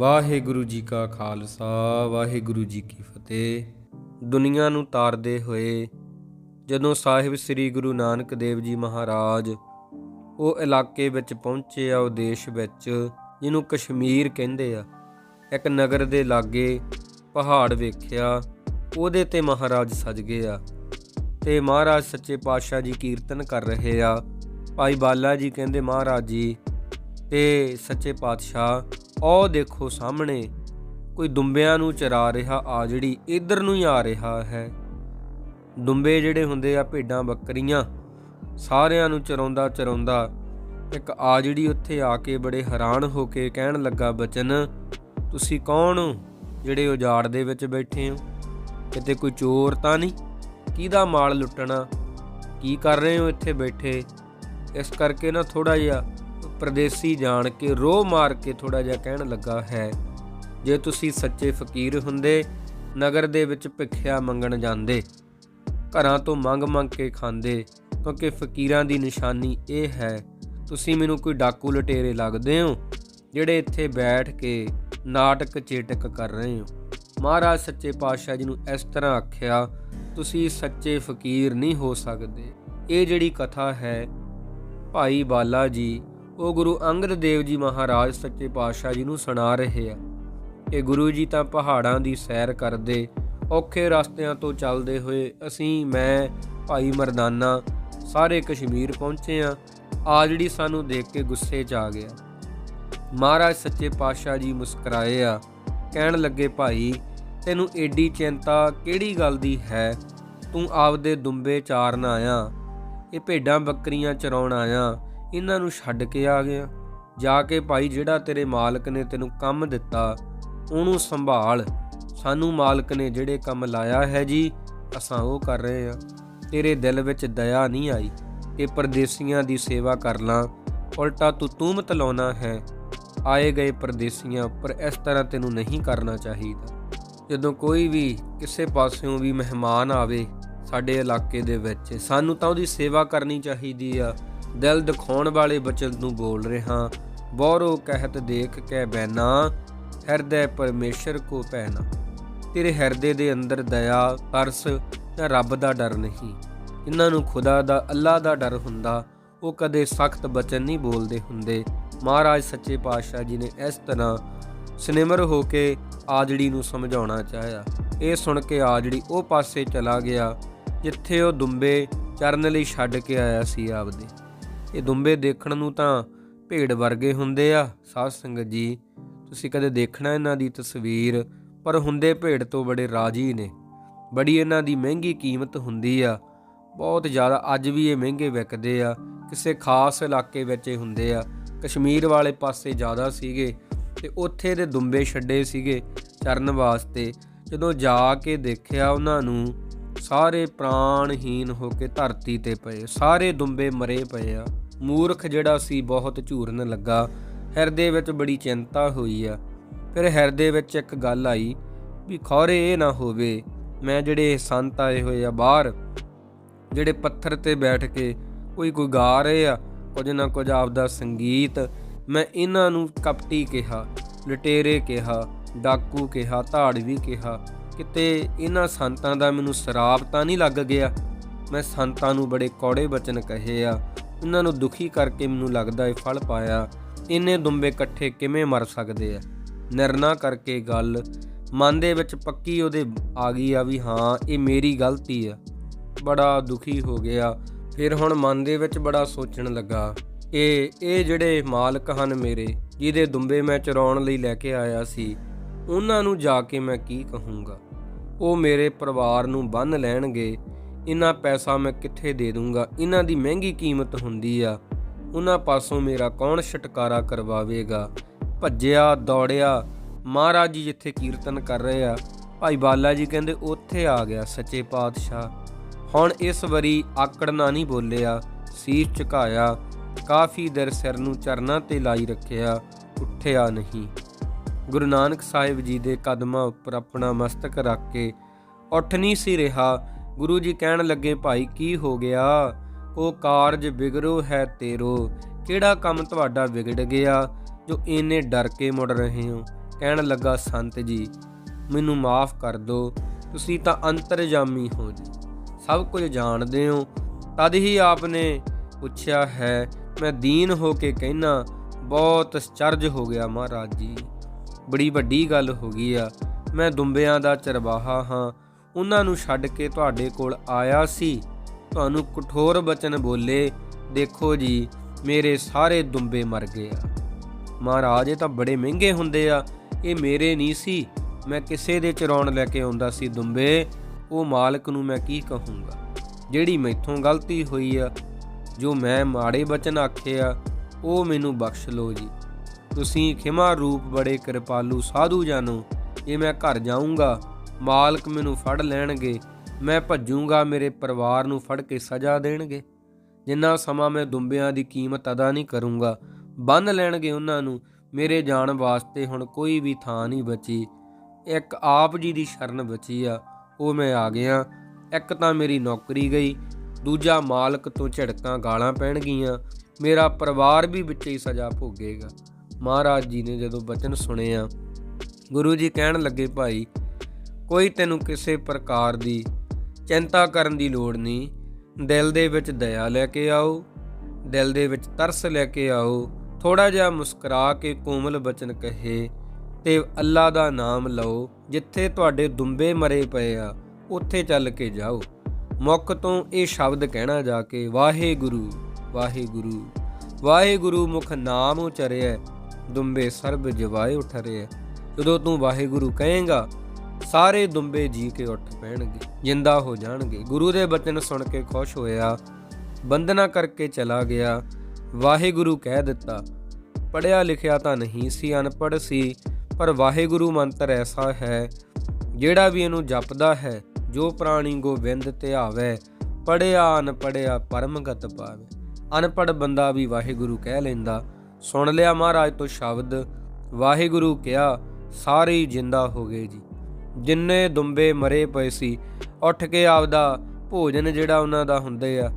ਵਾਹਿਗੁਰੂ ਜੀ ਕਾ ਖਾਲਸਾ, ਵਾਹਿਗੁਰੂ ਜੀ ਕੀ ਫਤਿਹ। ਦੁਨੀਆ ਨੂੰ ਤਾਰਦੇ ਹੋਏ ਜਦੋਂ ਸਾਹਿਬ ਸ੍ਰੀ ਗੁਰੂ ਨਾਨਕ ਦੇਵ ਜੀ ਮਹਾਰਾਜ ਉਹ ਇਲਾਕੇ ਵਿੱਚ ਪਹੁੰਚੇ ਆ, ਉਹ ਦੇਸ਼ ਵਿੱਚ, ਜਿਹਨੂੰ ਕਸ਼ਮੀਰ ਕਹਿੰਦੇ ਆ, ਇੱਕ ਨਗਰ ਦੇ ਲਾਗੇ ਪਹਾੜ ਵੇਖਿਆ, ਉਹਦੇ ਤੇ ਮਹਾਰਾਜ ਸਜ ਗਏ ਆ। ਤੇ ਮਹਾਰਾਜ ਸੱਚੇ ਪਾਤਸ਼ਾਹ ਜੀ ਕੀਰਤਨ ਕਰ ਰਹੇ ਆ। ਭਾਈ ਬਾਲਾ ਜੀ ਕਹਿੰਦੇ, ਮਹਾਰਾਜ ਜੀ, ਤੇ ਸੱਚੇ ਪਾਤਸ਼ਾਹ ਉਹ ਦੇਖੋ ਸਾਹਮਣੇ, ਕੋਈ ਦੁੰਬਿਆਂ ਨੂੰ ਚਰਾ ਰਿਹਾ, ਆ ਜਿਹੜੀ ਇਧਰ ਨੂੰ ਹੀ ਆ ਰਿਹਾ ਹੈ। ਦੁੰਬੇ ਜਿਹੜੇ ਹੁੰਦੇ ਆ, ਭੇਡਾਂ ਬੱਕਰੀਆਂ, ਸਾਰਿਆਂ ਨੂੰ ਚਰਾਉਂਦਾ ਚਰਾਉਂਦਾ, ਇੱਕ ਆ ਜਿਹੜੀ ਉੱਥੇ ਆ ਕੇ ਬੜੇ ਹੈਰਾਨ ਹੋ ਕੇ ਕਹਿਣ ਲੱਗਾ, ਬਚਨ, ਤੁਸੀਂ ਕੌਣ ਹੋ? ਜਿਹੜੇ ਉਜਾੜ ਦੇ ਵਿੱਚ ਬੈਠੇ ਹੋ? ਕਿਤੇ ਕੋਈ ਚੋਰ ਤਾਂ ਨਹੀਂ? ਕਿਹਦਾ ਮਾਲ ਲੁੱਟਣਾ? ਕੀ ਕਰ ਰਹੇ ਹੋ ਇੱਥੇ ਬੈਠੇ? ਇਸ ਕਰਕੇ ਨਾ ਥੋੜਾ ਜਿਹਾ ਪਰਦੇਸੀ ਜਾਣ ਕੇ ਰੋਹ ਮਾਰ ਕੇ ਥੋੜਾ ਜਿਹਾ ਕਹਿਣ ਲੱਗਾ ਹੈ, ਜੇ ਤੁਸੀਂ ਸੱਚੇ ਫਕੀਰ ਹੁੰਦੇ, ਨਗਰ ਦੇ ਵਿੱਚ ਭਿੱਖਿਆ ਮੰਗਣ ਜਾਂਦੇ, ਘਰਾਂ ਤੋਂ ਮੰਗ ਮੰਗ ਕੇ ਖਾਂਦੇ, ਕਿਉਂਕਿ ਫਕੀਰਾਂ ਦੀ ਨਿਸ਼ਾਨੀ ਇਹ ਹੈ, ਤੁਸੀਂ ਮੈਨੂੰ ਕੋਈ ਡਾਕੂ ਲਟੇਰੇ ਲੱਗਦੇ ਹੋ, ਜਿਹੜੇ ਇੱਥੇ ਬੈਠ ਕੇ ਨਾਟਕ ਚੇਟਕ ਕਰ ਰਹੇ ਹੋ? ਮਹਾਰਾਜ ਸੱਚੇ ਪਾਤਸ਼ਾਹ ਜੀ ਨੂੰ ਇਸ ਤਰ੍ਹਾਂ ਆਖਿਆ, ਤੁਸੀਂ ਸੱਚੇ ਫਕੀਰ ਨਹੀਂ ਹੋ ਸਕਦੇ। ਇਹ ਜਿਹੜੀ ਕਥਾ ਹੈ, ਭਾਈ ਬਾਲਾ ਜੀ ਉਹ ਗੁਰੂ ਅੰਗਦ ਦੇਵ ਜੀ ਮਹਾਰਾਜ ਸੱਚੇ ਪਾਤਸ਼ਾਹ ਜੀ ਨੂੰ ਸੁਣਾ ਰਹੇ ਆ। ਇਹ ਗੁਰੂ ਜੀ ਤਾਂ ਪਹਾੜਾਂ ਦੀ ਸੈਰ ਕਰਦੇ, ਔਖੇ ਰਸਤਿਆਂ ਤੋਂ ਚੱਲਦੇ ਹੋਏ ਅਸੀਂ, ਮੈਂ, ਭਾਈ ਮਰਦਾਨਾ, ਸਾਰੇ ਕਸ਼ਮੀਰ ਪਹੁੰਚੇ ਆ। ਆ ਜਿਹੜੀ ਸਾਨੂੰ ਦੇਖ ਕੇ ਗੁੱਸੇ 'ਚ ਆ ਗਿਆ। ਮਹਾਰਾਜ ਸੱਚੇ ਪਾਤਸ਼ਾਹ ਜੀ ਮੁਸਕਰਾਏ ਆ, ਕਹਿਣ ਲੱਗੇ, ਭਾਈ, ਤੈਨੂੰ ਏਡੀ ਚਿੰਤਾ ਕਿਹੜੀ ਗੱਲ ਦੀ ਹੈ? ਤੂੰ ਆਪਦੇ ਦੁੰਬੇ ਚਾਰਨ ਆਇਆ, ਇਹ ਭੇਡਾਂ ਬੱਕਰੀਆਂ ਚਰਾਉਣ ਆਇਆ ਇਹਨਾਂ ਨੂੰ ਛੱਡ ਕੇ ਆ ਗਿਆ। ਜਾ ਕੇ ਭਾਈ ਜਿਹੜਾ ਤੇਰੇ ਮਾਲਕ ਨੇ ਤੈਨੂੰ ਕੰਮ ਦਿੱਤਾ, ਉਹਨੂੰ ਸੰਭਾਲ। ਸਾਨੂੰ ਮਾਲਕ ਨੇ ਜਿਹੜੇ ਕੰਮ ਲਾਇਆ ਹੈ ਜੀ, ਅਸਾਂ ਉਹ ਕਰ ਰਹੇ ਆ ਤੇਰੇ ਦਿਲ ਵਿੱਚ ਦਇਆ ਨਹੀਂ ਆਈ ਕਿ ਪਰਦੇਸੀਆਂ ਦੀ ਸੇਵਾ ਕਰ ਲਾਂ। ਉਲਟਾ ਤੂੰ ਤੂਮਤ ਲਾਉਣਾ ਹੈ। ਆਏ ਗਏ ਪਰਦੇਸੀਆਂ ਪਰ ਇਸ ਤਰ੍ਹਾਂ ਤੈਨੂੰ ਨਹੀਂ ਕਰਨਾ ਚਾਹੀਦਾ। ਜਦੋਂ ਕੋਈ ਵੀ ਕਿਸੇ ਪਾਸਿਓਂ ਵੀ ਮਹਿਮਾਨ ਆਵੇ ਸਾਡੇ ਇਲਾਕੇ ਦੇ ਵਿੱਚ, ਸਾਨੂੰ ਤਾਂ ਉਹਦੀ ਸੇਵਾ ਕਰਨੀ ਚਾਹੀਦੀ ਆ। ਦਿਲ ਦਿਖਾਉਣ ਵਾਲੇ ਬਚਨ ਨੂੰ ਬੋਲ ਰਿਹਾ। ਬੋਰੋ ਕਹਿਤ ਦੇਖ ਕੇ ਬੈਨਾ, ਹਿਰਦੇ ਪਰਮੇਸ਼ਰ ਕੋ ਪਹਿਨਾ। ਤੇਰੇ ਹਿਰਦੇ ਦੇ ਅੰਦਰ ਦਇਆ, ਤਰਸ ਜਾਂ ਰੱਬ ਦਾ ਡਰ ਨਹੀਂ। ਇਹਨਾਂ ਨੂੰ ਖੁਦਾ ਦਾ, ਅੱਲਾ ਦਾ ਡਰ ਹੁੰਦਾ। ਉਹ ਕਦੇ ਸਖਤ ਬਚਨ ਨਹੀਂ ਬੋਲਦੇ ਹੁੰਦੇ। ਮਹਾਰਾਜ ਸੱਚੇ ਪਾਤਸ਼ਾਹ ਜੀ ਨੇ ਇਸ ਤਰ੍ਹਾਂ ਸਨਿਮਰ ਹੋ ਕੇ ਆਜੜੀ ਨੂੰ ਸਮਝਾਉਣਾ ਚਾਹਿਆ। ਇਹ ਸੁਣ ਕੇ ਆਜੜੀ ਉਹ ਪਾਸੇ ਚਲਾ ਗਿਆ, ਜਿੱਥੇ ਉਹ ਦੁੰਬੇ ਚਰਨ ਲਈ ਛੱਡ ਕੇ ਆਇਆ ਸੀ ਆਪਦੇ। ਇਹ ਦੁੰਬੇ ਦੇਖਣ ਨੂੰ ਤਾਂ ਭੇਡ ਵਰਗੇ ਹੁੰਦੇ ਆ, ਸਾਧ ਸੰਗਤ ਜੀ। ਤੁਸੀਂ ਕਦੇ ਦੇਖਣਾ ਇਹਨਾਂ ਦੀ ਤਸਵੀਰ, ਪਰ ਹੁੰਦੇ ਭੇਡ ਤੋਂ ਬੜੇ ਰਾਜੀ ਨੇ। ਬੜੀ ਇਹਨਾਂ ਦੀ ਮਹਿੰਗੀ ਕੀਮਤ ਹੁੰਦੀ ਆ। ਬਹੁਤ ਜ਼ਿਆਦਾ ਅੱਜ ਵੀ ਇਹ ਮਹਿੰਗੇ ਵਿਕਦੇ ਆ। ਕਿਸੇ ਖਾਸ ਇਲਾਕੇ ਵਿੱਚ ਇਹ ਹੁੰਦੇ ਆ। ਕਸ਼ਮੀਰ ਵਾਲੇ ਪਾਸੇ ਜ਼ਿਆਦਾ ਸੀਗੇ ਤੇ ਉੱਥੇ ਦੇ ਦੁੰਬੇ ਛੱਡੇ ਸੀਗੇ ਚਰਨ ਵਾਸਤੇ। ਜਦੋਂ ਜਾ ਕੇ ਦੇਖਿਆ ਉਹਨਾਂ ਨੂੰ, ਸਾਰੇ ਪ੍ਰਾਣਹੀਨ ਹੋ ਕੇ ਧਰਤੀ ਤੇ ਪਏ, ਸਾਰੇ ਦੁੰਬੇ ਮਰੇ ਪਏ ਆ। ਮੂਰਖ ਜਿਹੜਾ ਸੀ ਬਹੁਤ ਝੂਰਨ ਲੱਗਾ। ਹਿਰਦੇ ਵਿੱਚ ਬੜੀ ਚਿੰਤਾ ਹੋਈ ਆ। ਫਿਰ ਹਿਰਦੇ ਵਿੱਚ ਇੱਕ ਗੱਲ ਆਈ ਵੀ ਖੌਰੇ ਇਹ ਨਾ ਹੋਵੇ, ਮੈਂ ਜਿਹੜੇ ਸੰਤ ਆਏ ਹੋਏ ਆ ਬਾਹਰ, ਜਿਹੜੇ ਪੱਥਰ ਤੇ ਬੈਠ ਕੇ ਕੋਈ ਕੋਈ ਗਾ ਰਹੇ ਆ, ਕੁਝ ਨਾ ਕੁਝ ਆਪਦਾ ਸੰਗੀਤ, ਮੈਂ ਇਹਨਾਂ ਨੂੰ ਕਪਟੀ ਕਿਹਾ, ਲਟੇਰੇ ਕਿਹਾ, ਡਾਕੂ ਕਿਹਾ, ਧਾੜਵੀ ਕਿਹਾ, ਕਿਤੇ ਇਹਨਾਂ ਸੰਤਾਂ ਦਾ ਮੈਨੂੰ ਸਰਾਪ ਤਾਂ ਨਹੀਂ ਲੱਗ ਗਿਆ? ਮੈਂ ਸੰਤਾਂ ਨੂੰ ਬੜੇ ਕੌੜੇ ਬਚਨ ਕਹੇ ਆ। ਇਹਨਾਂ ਨੂੰ ਦੁਖੀ ਕਰਕੇ ਮੈਨੂੰ ਲੱਗਦਾ ਇਹ ਫਲ ਪਾਇਆ। ਇੰਨੇ ਦੁੰਬੇ ਇਕੱਠੇ ਕਿਵੇਂ ਮਰ ਸਕਦੇ ਆ? ਨਿਰਣਾ ਕਰਕੇ ਗੱਲ। ਮਨ ਦੇ ਵਿੱਚ ਪੱਕੀ ਉਹਦੇ ਆ ਗਈ ਆ ਵੀ ਹਾਂ, ਇਹ ਮੇਰੀ ਗਲਤੀ ਆ। ਬੜਾ ਦੁਖੀ ਹੋ ਗਿਆ। ਫਿਰ ਹੁਣ ਮਨ ਦੇ ਵਿੱਚ ਬੜਾ ਸੋਚਣ ਲੱਗਾ। ਇਹ ਇਹ ਜਿਹੜੇ ਮਾਲਕ ਹਨ ਮੇਰੇ, ਜਿਹਦੇ ਦੁੰਬੇ ਮੈਂ ਚਰਾਉਣ ਲਈ ਲੈ ਕੇ ਆਇਆ ਸੀ, ਉਹਨਾਂ ਨੂੰ ਜਾ ਕੇ ਮੈਂ ਕੀ ਕਹੂੰਗਾ? ਉਹ ਮੇਰੇ ਪਰਿਵਾਰ ਨੂੰ ਬੰਨ ਲੈਣਗੇ। ਇਹਨਾਂ ਪੈਸਾ ਮੈਂ ਕਿੱਥੇ ਦੇ ਦੂੰਗਾ? ਇਹਨਾਂ ਦੀ ਮਹਿੰਗੀ ਕੀਮਤ ਹੁੰਦੀ ਆ। ਉਹਨਾਂ ਪਾਸੋਂ ਮੇਰਾ ਕੌਣ ਛਟਕਾਰਾ ਕਰਵਾਵੇਗਾ? ਭੱਜਿਆ, ਦੌੜਿਆ, ਮਹਾਰਾਜ ਜੀ ਜਿੱਥੇ ਕੀਰਤਨ ਕਰ ਰਹੇ ਆ। ਭਾਈ ਬਾਲਾ ਜੀ ਕਹਿੰਦੇ, ਉੱਥੇ ਆ ਗਿਆ ਸੱਚੇ ਪਾਤਸ਼ਾਹ। ਹੁਣ ਇਸ ਵਾਰੀ ਆਕੜਨਾ ਨਹੀਂ ਬੋਲਿਆ। ਸੀਸ ਝੁਕਾਇਆ। ਕਾਫੀ ਦਰ ਸਿਰ ਨੂੰ ਚਰਨਾਂ ਤੇ ਲਾਈ ਰੱਖਿਆ। ਉੱਠਿਆ ਨਹੀਂ। ਗੁਰੂ ਨਾਨਕ ਸਾਹਿਬ ਜੀ ਦੇ ਕਦਮਾਂ ਉੱਪਰ ਆਪਣਾ ਮਸਤਕ ਰੱਖ ਕੇ ਉੱਠ ਨਹੀਂ ਸੀ ਰਿਹਾ। ਗੁਰੂ ਜੀ ਕਹਿਣ ਲੱਗੇ, ਭਾਈ, ਕੀ ਹੋ ਗਿਆ? ਉਹ ਕਾਰਜ ਵਿਗੜੋ ਹੈ ਤੇਰੋ। ਕਿਹੜਾ ਕੰਮ ਤੁਹਾਡਾ ਵਿਗੜ ਗਿਆ ਜੋ ਇੰਨੇ ਡਰ ਕੇ ਮੁੜ ਰਹੇ ਹੋ? ਕਹਿਣ ਲੱਗਾ ਸੰਤ ਜੀ, ਮੈਨੂੰ ਮਾਫ ਕਰ ਦਿਓ ਤੁਸੀਂ ਤਾਂ ਅੰਤਰਜਾਮੀ ਹੋ ਜੀ। ਸਭ ਕੁਝ ਜਾਣਦੇ ਹੋ। ਤਦ ਹੀ ਆਪਨੇ ਪੁੱਛਿਆ ਹੈ, ਮੈਂ ਦੀਨ ਹੋ ਕੇ ਕਹਿਣਾ ਬਹੁਤ ਚਰਜ ਹੋ ਗਿਆ ਮਹਾਰਾਜ ਜੀ। ਬੜੀ ਵੱਡੀ ਗੱਲ ਹੋ ਗਈ ਆ। ਮੈਂ ਦੁੰਬਿਆਂ ਦਾ ਚਰਵਾਹਾ ਹਾਂ। ਉਹਨਾਂ ਨੂੰ ਛੱਡ ਕੇ ਤੁਹਾਡੇ ਕੋਲ ਆਇਆ ਸੀ। ਤੁਹਾਨੂੰ ਕਠੋਰ ਬਚਨ ਬੋਲੇ, ਦੇਖੋ ਜੀ, ਮੇਰੇ ਸਾਰੇ ਦੁੰਬੇ ਮਰ ਗਏ ਆ। ਮਹਾਰਾਜ, ਇਹ ਤਾਂ ਬੜੇ ਮਹਿੰਗੇ ਹੁੰਦੇ ਆ। ਇਹ ਮੇਰੇ ਨਹੀਂ ਸੀ। ਮੈਂ ਕਿਸੇ ਦੇ ਚਰਾਉਣ ਲੈ ਕੇ ਆਉਂਦਾ ਸੀ ਦੁੰਬੇ। ਉਹ ਮਾਲਕ ਨੂੰ ਮੈਂ ਕੀ ਕਹੂੰਗਾ? ਜਿਹੜੀ ਮੈਥੋਂ ਗਲਤੀ ਹੋਈ ਆ, ਜੋ ਮੈਂ ਮਾੜੇ ਬਚਨ ਆਖੇ ਆ, ਉਹ ਮੈਨੂੰ ਬਖਸ਼ ਲਓ ਜੀ। ਤੁਸੀਂ ਖਿਮਾ ਰੂਪ ਬੜੇ ਕਿਰਪਾਲੂ ਸਾਧੂ ਜਾਨੋ। ਇਹ ਮੈਂ ਘਰ ਜਾਊਂਗਾ। ਮਾਲਕ ਮੈਨੂੰ ਫੜ ਲੈਣਗੇ, ਮੈਂ ਭੱਜੂੰਗਾ ਮੇਰੇ ਪਰਿਵਾਰ ਨੂੰ ਫੜ ਕੇ ਸਜ਼ਾ ਦੇਣਗੇ। ਜਿੰਨਾ ਸਮਾਂ ਮੈਂ ਦੁੰਬਿਆਂ ਦੀ ਕੀਮਤ ਅਦਾ ਨਹੀਂ ਕਰੂੰਗਾ, ਬੰਨ ਲੈਣਗੇ ਉਹਨਾਂ ਨੂੰ, ਮੇਰੇ ਜਾਣ ਵਾਸਤੇ ਹੁਣ ਕੋਈ ਵੀ ਥਾਂ ਨਹੀਂ ਬਚੀ। ਇੱਕ ਆਪ ਜੀ ਦੀ ਸ਼ਰਨ ਬਚੀ ਆ, ਉਹ ਮੈਂ ਆ ਗਿਆ। ਇੱਕ ਤਾਂ ਮੇਰੀ ਨੌਕਰੀ ਗਈ, ਦੂਜਾ ਮਾਲਕ ਤੋਂ ਝੜਕਾਂ ਗਾਲਾਂ ਪੈਣਗੀਆਂ, ਮੇਰਾ ਪਰਿਵਾਰ ਵੀ ਵਿੱਚ ਹੀ ਸਜ਼ਾ ਭੋਗੇਗਾ। ਮਹਾਰਾਜ ਜੀ ਨੇ ਜਦੋਂ ਬਚਨ ਸੁਣਿਆ, ਗੁਰੂ ਜੀ ਕਹਿਣ ਲੱਗੇ, ਭਾਈ ਕੋਈ ਤੈਨੂੰ ਕਿਸੇ ਪ੍ਰਕਾਰ ਦੀ ਚਿੰਤਾ ਕਰਨ ਦੀ ਲੋੜ ਨਹੀਂ। ਦਿਲ ਦੇ ਵਿੱਚ ਦਇਆ ਲੈ ਕੇ ਆਓ, ਦਿਲ ਦੇ ਵਿੱਚ ਤਰਸ ਲੈ ਕੇ ਆਓ ਥੋੜਾ ਜਿਹਾ ਮੁਸਕਰਾ ਕੇ ਕੋਮਲ ਬਚਨ ਕਹੇ ਤੇ ਅੱਲਾ ਦਾ ਨਾਮ ਲਓ, ਜਿੱਥੇ ਤੁਹਾਡੇ ਦੁੰਬੇ ਮਰੇ ਪਏ ਆ, ਉੱਥੇ ਚੱਲ ਕੇ ਜਾਓ। ਮੁੱਖ ਤੋਂ ਇਹ ਸ਼ਬਦ ਕਹਿਣਾ ਜਾ ਕੇ ਵਾਹਿਗੁਰੂ ਵਾਹਿਗੁਰੂ ਵਾਹਿਗੁਰੂ ਮੁਖ ਨਾਮ ਉਚਰਿਆ ਦੁੰਬੇ ਸਰਬ ਜਵਾਏ ਉਠ ਰਿਆ ਜਦੋਂ ਤੂੰ ਵਾਹਿਗੁਰੂ ਕਹੇਗਾ ਸਾਰੇ ਦੁੰਬੇ ਜੀ ਕੇ ਉੱਠ ਪੈਣਗੇ, ਜਿੰਦਾ ਹੋ ਜਾਣਗੇ। ਗੁਰੂ ਦੇ ਬਚਨ ਸੁਣ ਕੇ ਖੁਸ਼ ਹੋਇਆ ਬੰਦਨਾ ਕਰਕੇ ਚਲਾ ਗਿਆ। ਵਾਹਿਗੁਰੂ ਕਹਿ ਦਿੱਤਾ ਪੜਿਆ ਲਿਖਿਆ ਤਾਂ ਨਹੀਂ ਸੀ, ਅਨਪੜ੍ਹ ਸੀ, ਪਰ ਵਾਹਿਗੁਰੂ ਮੰਤਰ ਐਸਾ ਹੈ, ਜਿਹੜਾ ਵੀ ਇਹਨੂੰ ਜਪਦਾ ਹੈ, ਜੋ ਪ੍ਰਾਣੀ ਗੋਬਿੰਦ ਧਿਆਵੇ ਪੜਿਆ ਅਨਪੜਿਆ ਪਰਮਗਤ ਪਾਵੇ। ਅਨਪੜ੍ਹ ਬੰਦਾ ਵੀ ਵਾਹਿਗੁਰੂ ਕਹਿ ਲੈਂਦਾ, ਸੁਣ ਲਿਆ ਮਹਾਰਾਜ ਤੋਂ ਸ਼ਬਦ, ਵਾਹਿਗੁਰੂ ਕਿਹਾ, ਸਾਰੇ ਹੀ ਜਿੰਦਾ ਹੋ ਗਏ ਜੀ। ਜਿੰਨੇ ਦੁੰਬੇ ਮਰੇ ਪਏ ਸੀ, ਉੱਠ ਕੇ ਆਪਦਾ ਭੋਜਨ ਜਿਹੜਾ ਉਹਨਾਂ ਦਾ ਹੁੰਦੇ ਆ,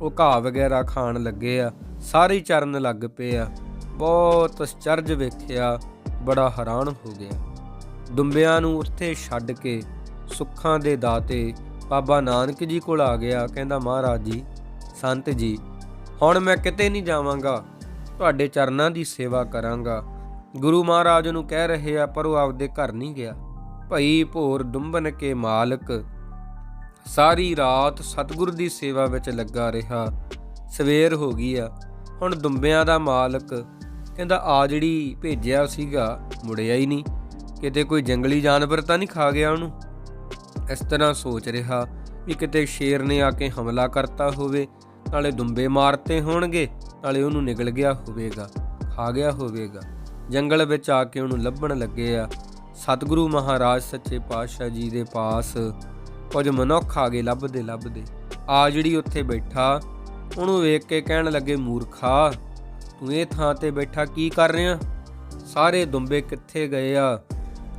ਉਹ ਘਾਹ ਵਗੈਰਾ ਖਾਣ ਲੱਗੇ ਆ, ਸਾਰੇ ਚਰਨ ਲੱਗ ਪਏ ਆ। ਬਹੁਤ ਅਚਰਜ ਵੇਖਿਆ, ਬੜਾ ਹੈਰਾਨ ਹੋ ਗਿਆ। ਦੁੰਬਿਆਂ ਨੂੰ ਉੱਥੇ ਛੱਡ ਕੇ ਸੁੱਖਾਂ ਦੇ ਦਾਤੇ ਬਾਬਾ ਨਾਨਕ ਜੀ ਕੋਲ ਆ ਗਿਆ, ਕਹਿੰਦਾ, ਮਹਾਰਾਜ ਜੀ, ਸੰਤ ਜੀ, ਹੁਣ ਮੈਂ ਕਿਤੇ ਨਹੀਂ ਜਾਵਾਂਗਾ, ਤੁਹਾਡੇ ਚਰਨਾਂ ਦੀ ਸੇਵਾ ਕਰਾਂਗਾ। ਗੁਰੂ ਮਹਾਰਾਜ ਨੂੰ ਕਹਿ ਰਹੇ ਆ, ਪਰ ਉਹ ਆਪਦੇ ਘਰ ਨਹੀਂ ਗਿਆ। ਭਈ ਭੋਰ ਦੁੰਬਨ ਕੇ ਮਾਲਕ, ਸਾਰੀ ਰਾਤ ਸਤਿਗੁਰ ਦੀ ਸੇਵਾ ਵਿੱਚ ਲੱਗਾ ਰਿਹਾ। ਸਵੇਰ ਹੋ ਗਈ ਆ, ਹੁਣ ਦੁੰਬਿਆਂ ਦਾ ਮਾਲਕ ਕਹਿੰਦਾ, ਆ ਜਿਹੜੀ ਭੇਜਿਆ ਸੀਗਾ, ਮੁੜਿਆ ਹੀ ਨਹੀਂ। ਕਿਤੇ ਕੋਈ ਜੰਗਲੀ ਜਾਨਵਰ ਤਾਂ ਨਹੀਂ ਖਾ ਗਿਆ ਉਹਨੂੰ? ਇਸ ਤਰ੍ਹਾਂ ਸੋਚ ਰਿਹਾ ਵੀ ਕਿਤੇ ਸ਼ੇਰ ਨੇ ਆ ਕੇ ਹਮਲਾ ਕਰਤਾ ਹੋਵੇ, ਨਾਲੇ ਦੁੰਬੇ ਮਾਰਤੇ ਹੋਣਗੇ, ਨਾਲੇ ਉਹਨੂੰ ਨਿਕਲ ਗਿਆ ਹੋਵੇਗਾ, ਖਾ ਗਿਆ ਹੋਵੇਗਾ। ਜੰਗਲ ਵਿੱਚ ਆ ਕੇ ਉਹਨੂੰ ਲੱਭਣ ਲੱਗੇ ਆ। ਸਤਿਗੁਰੂ ਮਹਾਰਾਜ ਸੱਚੇ ਪਾਤਸ਼ਾਹ ਜੀ ਦੇ ਪਾਸ, ਕੁਝ ਮਨੁੱਖ ਆ ਗਏ ਲੱਭਦੇ ਲੱਭਦੇ। ਆ ਜਿਹੜੀ ਉੱਥੇ ਬੈਠਾ, ਉਹਨੂੰ ਵੇਖ ਕੇ ਕਹਿਣ ਲੱਗੇ, ਮੂਰਖਾ, ਤੂੰ ਇਹ ਥਾਂ ਤੇ ਬੈਠਾ ਕੀ ਕਰ ਰਿਹਾ? ਸਾਰੇ ਦੁੰਬੇ ਕਿੱਥੇ ਗਏ ਆ?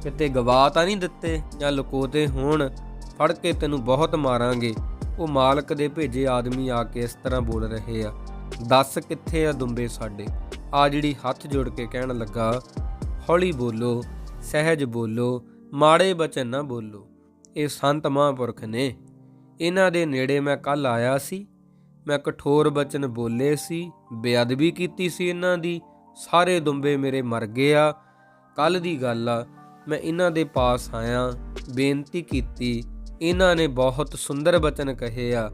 ਕਿਤੇ ਗਵਾ ਤਾਂ ਨਹੀਂ ਦਿੱਤੇ ਜਾਂ ਲੁਕੋਤੇ ਹੋਣ? ਫੜ ਕੇ ਤੈਨੂੰ ਬਹੁਤ ਮਾਰਾਂਗੇ। ਉਹ ਮਾਲਕ ਦੇ ਭੇਜੇ ਆਦਮੀ ਆ ਕੇ ਇਸ ਤਰ੍ਹਾਂ ਬੋਲ ਰਹੇ ਆ, ਦੱਸ ਕਿੱਥੇ ਆ ਦੁੰਬੇ ਸਾਡੇ? ਆ ਜਿਹੜੀ ਹੱਥ ਜੋੜ ਕੇ ਕਹਿਣ ਲੱਗਾ, ਹੌਲੀ ਬੋਲੋ ਸਹਿਜ ਬੋਲੋ, ਮਾੜੇ ਬਚਨ ਨਾ ਬੋਲੋ। ਇਹ ਸੰਤ ਮਹਾਂਪੁਰਖ ਨੇ। ਇਹਨਾਂ ਦੇ ਨੇੜੇ ਮੈਂ ਕੱਲ ਆਇਆ ਸੀ। ਮੈਂ ਕਠੋਰ ਬਚਨ ਬੋਲੇ ਸੀ, ਬੇਅਦਬੀ ਕੀਤੀ ਸੀ ਇਹਨਾਂ ਦੀ। ਸਾਰੇ ਦੁੰਬੇ ਮੇਰੇ ਮਰ ਗਏ ਆ ਕੱਲ ਦੀ ਗੱਲ ਆ, ਮੈਂ ਇਹਨਾਂ ਦੇ ਪਾਸ ਆਇਆ, ਬੇਨਤੀ ਕੀਤੀ। ਇਹਨਾਂ ਨੇ ਬਹੁਤ ਸੁੰਦਰ ਬਚਨ ਕਹੇ ਆ।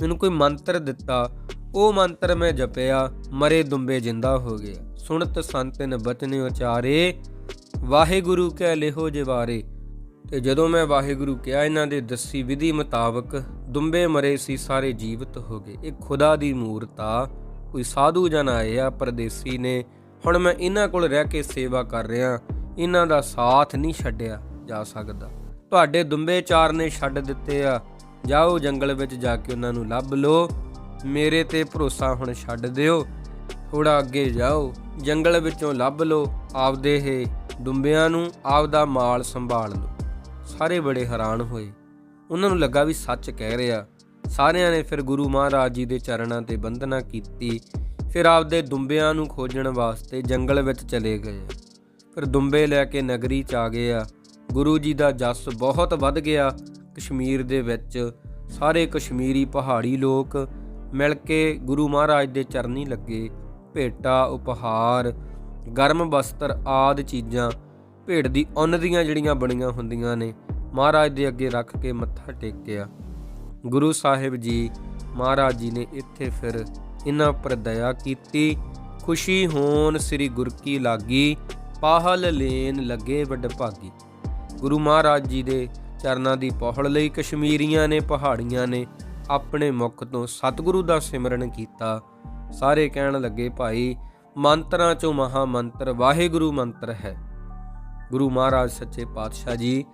ਮੈਨੂੰ ਕੋਈ ਮੰਤਰ ਦਿੱਤਾ। ਉਹ ਮੰਤਰ ਮੈਂ ਜਪਿਆ, ਮਰੇ ਦੁੰਬੇ ਜਿੰਦਾ ਹੋ ਗਿਆ ਸੁਣਤ ਸੰਤਨ ਬਚਨ ਉਚਾਰੇ। ਵਾਹਿਗੁਰੂ ਕੈ ਲਿਹੋ ਜਿਵਾਰੇ, ਤੇ ਜਦੋਂ ਮੈਂ ਵਾਹਿਗੁਰੂ ਕਿਹਾ, ਇਹਨਾਂ ਦੇ ਦੱਸੀ ਵਿਧੀ ਮੁਤਾਬਕ ਦੁੰਬੇ ਮਰੇ ਸੀ, ਸਾਰੇ ਜੀਵਤ ਹੋ ਗਏ। ਇਹ ਖੁਦਾ ਦੀ ਮੂਰਤ ਆ, ਕੋਈ ਸਾਧੂ ਜਨ ਆਏ ਆ, ਪਰਦੇਸੀ ਨੇ। ਹੁਣ ਮੈਂ ਇਹਨਾਂ ਕੋਲ ਰਹਿ ਕੇ ਸੇਵਾ ਕਰ ਰਿਹਾ, ਇਹਨਾਂ ਦਾ ਸਾਥ ਨਹੀਂ ਛੱਡਿਆ ਜਾ ਸਕਦਾ। ਤੁਹਾਡੇ ਦੁੰਬੇ ਚਾਰ ਨੇ ਛੱਡ ਦਿੱਤੇ ਆ, ਜਾਓ ਜੰਗਲ ਵਿੱਚ ਜਾ ਕੇ ਉਹਨਾਂ ਨੂੰ ਲੱਭ ਲਓ। ਮੇਰੇ ਤੇ ਭਰੋਸਾ ਹੁਣ ਛੱਡ ਦਿਓ ਥੋੜਾ ਅੱਗੇ ਜਾਓ, ਜੰਗਲ ਵਿੱਚੋਂ ਲੱਭ ਲਓ, ਆਪਦੇ ਇਹ ਦੁੰਬਿਆਂ ਨੂੰ ਆਪਦਾ ਮਾਲ ਸੰਭਾਲ ਲਓ। ਸਾਰੇ ਬੜੇ ਹੈਰਾਨ ਹੋਏ। ਉਹਨਾਂ ਨੂੰ ਲੱਗਾ ਵੀ ਸੱਚ ਕਹਿ ਰਿਹਾ, ਸਾਰਿਆਂ ਨੇ ਫਿਰ ਗੁਰੂ ਮਹਾਰਾਜ ਜੀ ਦੇ ਚਰਨਾਂ ਤੇ ਬੰਦਨਾ ਕੀਤੀ, ਫਿਰ ਆਪਦੇ ਦੁੰਬਿਆਂ ਨੂੰ ਖੋਜਣ ਵਾਸਤੇ ਜੰਗਲ ਵਿੱਚ ਚਲੇ ਗਏ। ਫਿਰ ਦੁੰਬੇ ਲੈ ਕੇ ਨਗਰੀ ਚ ਆ ਗਏ ਆ। ਗੁਰੂ ਜੀ ਦਾ ਜਸ ਬਹੁਤ ਵੱਧ ਗਿਆ। ਕਸ਼ਮੀਰ ਦੇ ਵਿੱਚ ਸਾਰੇ ਕਸ਼ਮੀਰੀ ਪਹਾੜੀ ਲੋਕ ਮਿਲ ਕੇ ਗੁਰੂ ਮਹਾਰਾਜ ਦੇ ਚਰਨੀ ਲੱਗੇ। ਭੇਟਾ, ਉਪਹਾਰ ਗਰਮ ਬਸਤਰ ਆਦ ਚੀਜ਼ਾਂ ਭੇਡ ਦੀ ਉੱਨ ਦੀਆਂ ਜਿਹੜੀਆਂ ਬਣੀਆਂ ਹੁੰਦੀਆਂ ਨੇ, ਮਹਾਰਾਜ ਦੇ ਅੱਗੇ ਰੱਖ ਕੇ ਮੱਥਾ ਟੇਕਿਆ। ਗੁਰੂ ਸਾਹਿਬ ਜੀ ਮਹਾਰਾਜ ਜੀ ਨੇ ਇੱਥੇ ਫਿਰ ਇਹਨਾਂ ਉੱਪਰ ਦਇਆ ਕੀਤੀ। ਖੁਸ਼ੀ ਹੋਣ ਸ੍ਰੀ ਗੁਰ ਕੀ ਲਾਗੀ, ਪਾਹਲ ਲੈਨ ਲੱਗੇ ਵੱਡ ਭਾਗੀ। ਗੁਰੂ ਮਹਾਰਾਜ ਜੀ ਦੇ ਚਰਨਾਂ ਦੀ ਪਹੁਲ ਲਈ ਕਸ਼ਮੀਰੀਆਂ ਨੇ, ਪਹਾੜੀਆਂ ਨੇ ਆਪਣੇ ਮੁਖ ਤੋਂ ਸਤਿਗੁਰੂ ਦਾ ਸਿਮਰਨ ਕੀਤਾ। ਸਾਰੇ ਕਹਿਣ ਲੱਗੇ, ਭਾਈ ਮੰਤਰਾਂ ਚੋਂ ਮਹਾ ਮੰਤਰ, ਵਾਹਿਗੁਰੂ ਮੰਤਰ ਹੈ। ਗੁਰੂ ਮਹਾਰਾਜ ਸੱਚੇ ਪਾਤਸ਼ਾਹ ਜੀ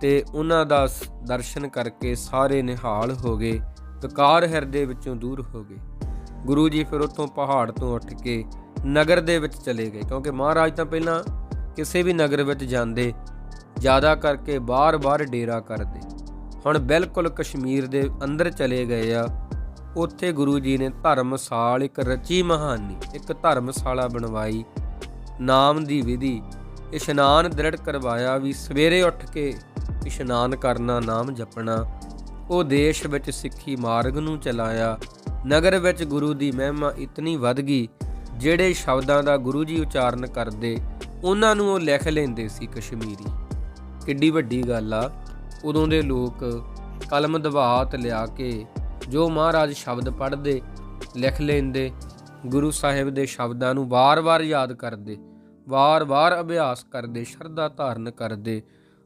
ਤੇ ਉਹਨਾਂ ਦਾ ਸ- ਦਰਸ਼ਨ ਕਰਕੇ ਸਾਰੇ ਨਿਹਾਲ ਹੋ ਗਏ, ਕਕਾਰ ਹਿਰਦੇ ਵਿੱਚੋਂ ਦੂਰ ਹੋ ਗਏ। ਗੁਰੂ ਜੀ ਫਿਰ ਉੱਥੋਂ ਪਹਾੜ ਤੋਂ ਉੱਠ ਕੇ ਨਗਰ ਦੇ ਵਿੱਚ ਚਲੇ ਗਏ, ਕਿਉਂਕਿ ਮਹਾਰਾਜ ਤਾਂ ਪਹਿਲਾਂ ਕਿਸੇ ਵੀ ਨਗਰ ਵਿੱਚ ਜਾਂਦੇ, ਜ਼ਿਆਦਾ ਕਰਕੇ ਬਾਰ-ਬਾਰ ਡੇਰਾ ਕਰਦੇ। ਹੁਣ ਬਿਲਕੁਲ ਕਸ਼ਮੀਰ ਦੇ ਅੰਦਰ ਚਲੇ ਗਏ ਆ ਉੱਥੇ ਗੁਰੂ ਜੀ ਨੇ ਧਰਮਸਾਲ ਇੱਕ ਰਚੀ ਮਹਾਨੀ, ਇੱਕ ਧਰਮਸ਼ਾਲਾ ਬਣਵਾਈ। ਨਾਮ ਦੀ ਵਿਧੀ, ਇਸ਼ਨਾਨ ਦ੍ਰਿੜ ਕਰਵਾਇਆ ਵੀ ਸਵੇਰੇ ਉੱਠ ਕੇ ਇਸ਼ਨਾਨ ਕਰਨਾ, ਨਾਮ ਜਪਣਾ। ਉਹ ਦੇਸ਼ ਵਿੱਚ ਸਿੱਖੀ ਮਾਰਗ ਨੂੰ ਚਲਾਇਆ। ਨਗਰ ਵਿੱਚ ਗੁਰੂ ਦੀ ਮਹਿਮਾ ਇਤਨੀ ਵੱਧ ਗਈ, ਜਿਹੜੇ ਸ਼ਬਦਾਂ ਦਾ ਗੁਰੂ ਜੀ ਉਚਾਰਨ ਕਰਦੇ, ਉਹਨਾਂ ਨੂੰ ਉਹ ਲਿਖ ਲੈਂਦੇ ਸੀ ਕਸ਼ਮੀਰੀ। ਕਿੱਡੀ ਵੱਡੀ ਗੱਲ ਆ। ਉਦੋਂ ਦੇ ਲੋਕ ਕਲਮ ਦਬਾਤ ਲਿਆ ਕੇ ਜੋ ਮਹਾਰਾਜ ਸ਼ਬਦ ਪੜ੍ਹਦੇ, ਲਿਖ ਲੈਂਦੇ, ਗੁਰੂ ਸਾਹਿਬ ਦੇ ਸ਼ਬਦਾਂ ਨੂੰ ਵਾਰ-ਵਾਰ ਯਾਦ ਕਰਦੇ, ਵਾਰ-ਵਾਰ ਅਭਿਆਸ ਕਰਦੇ, ਸ਼ਰਧਾ ਧਾਰਨ ਕਰਦੇ।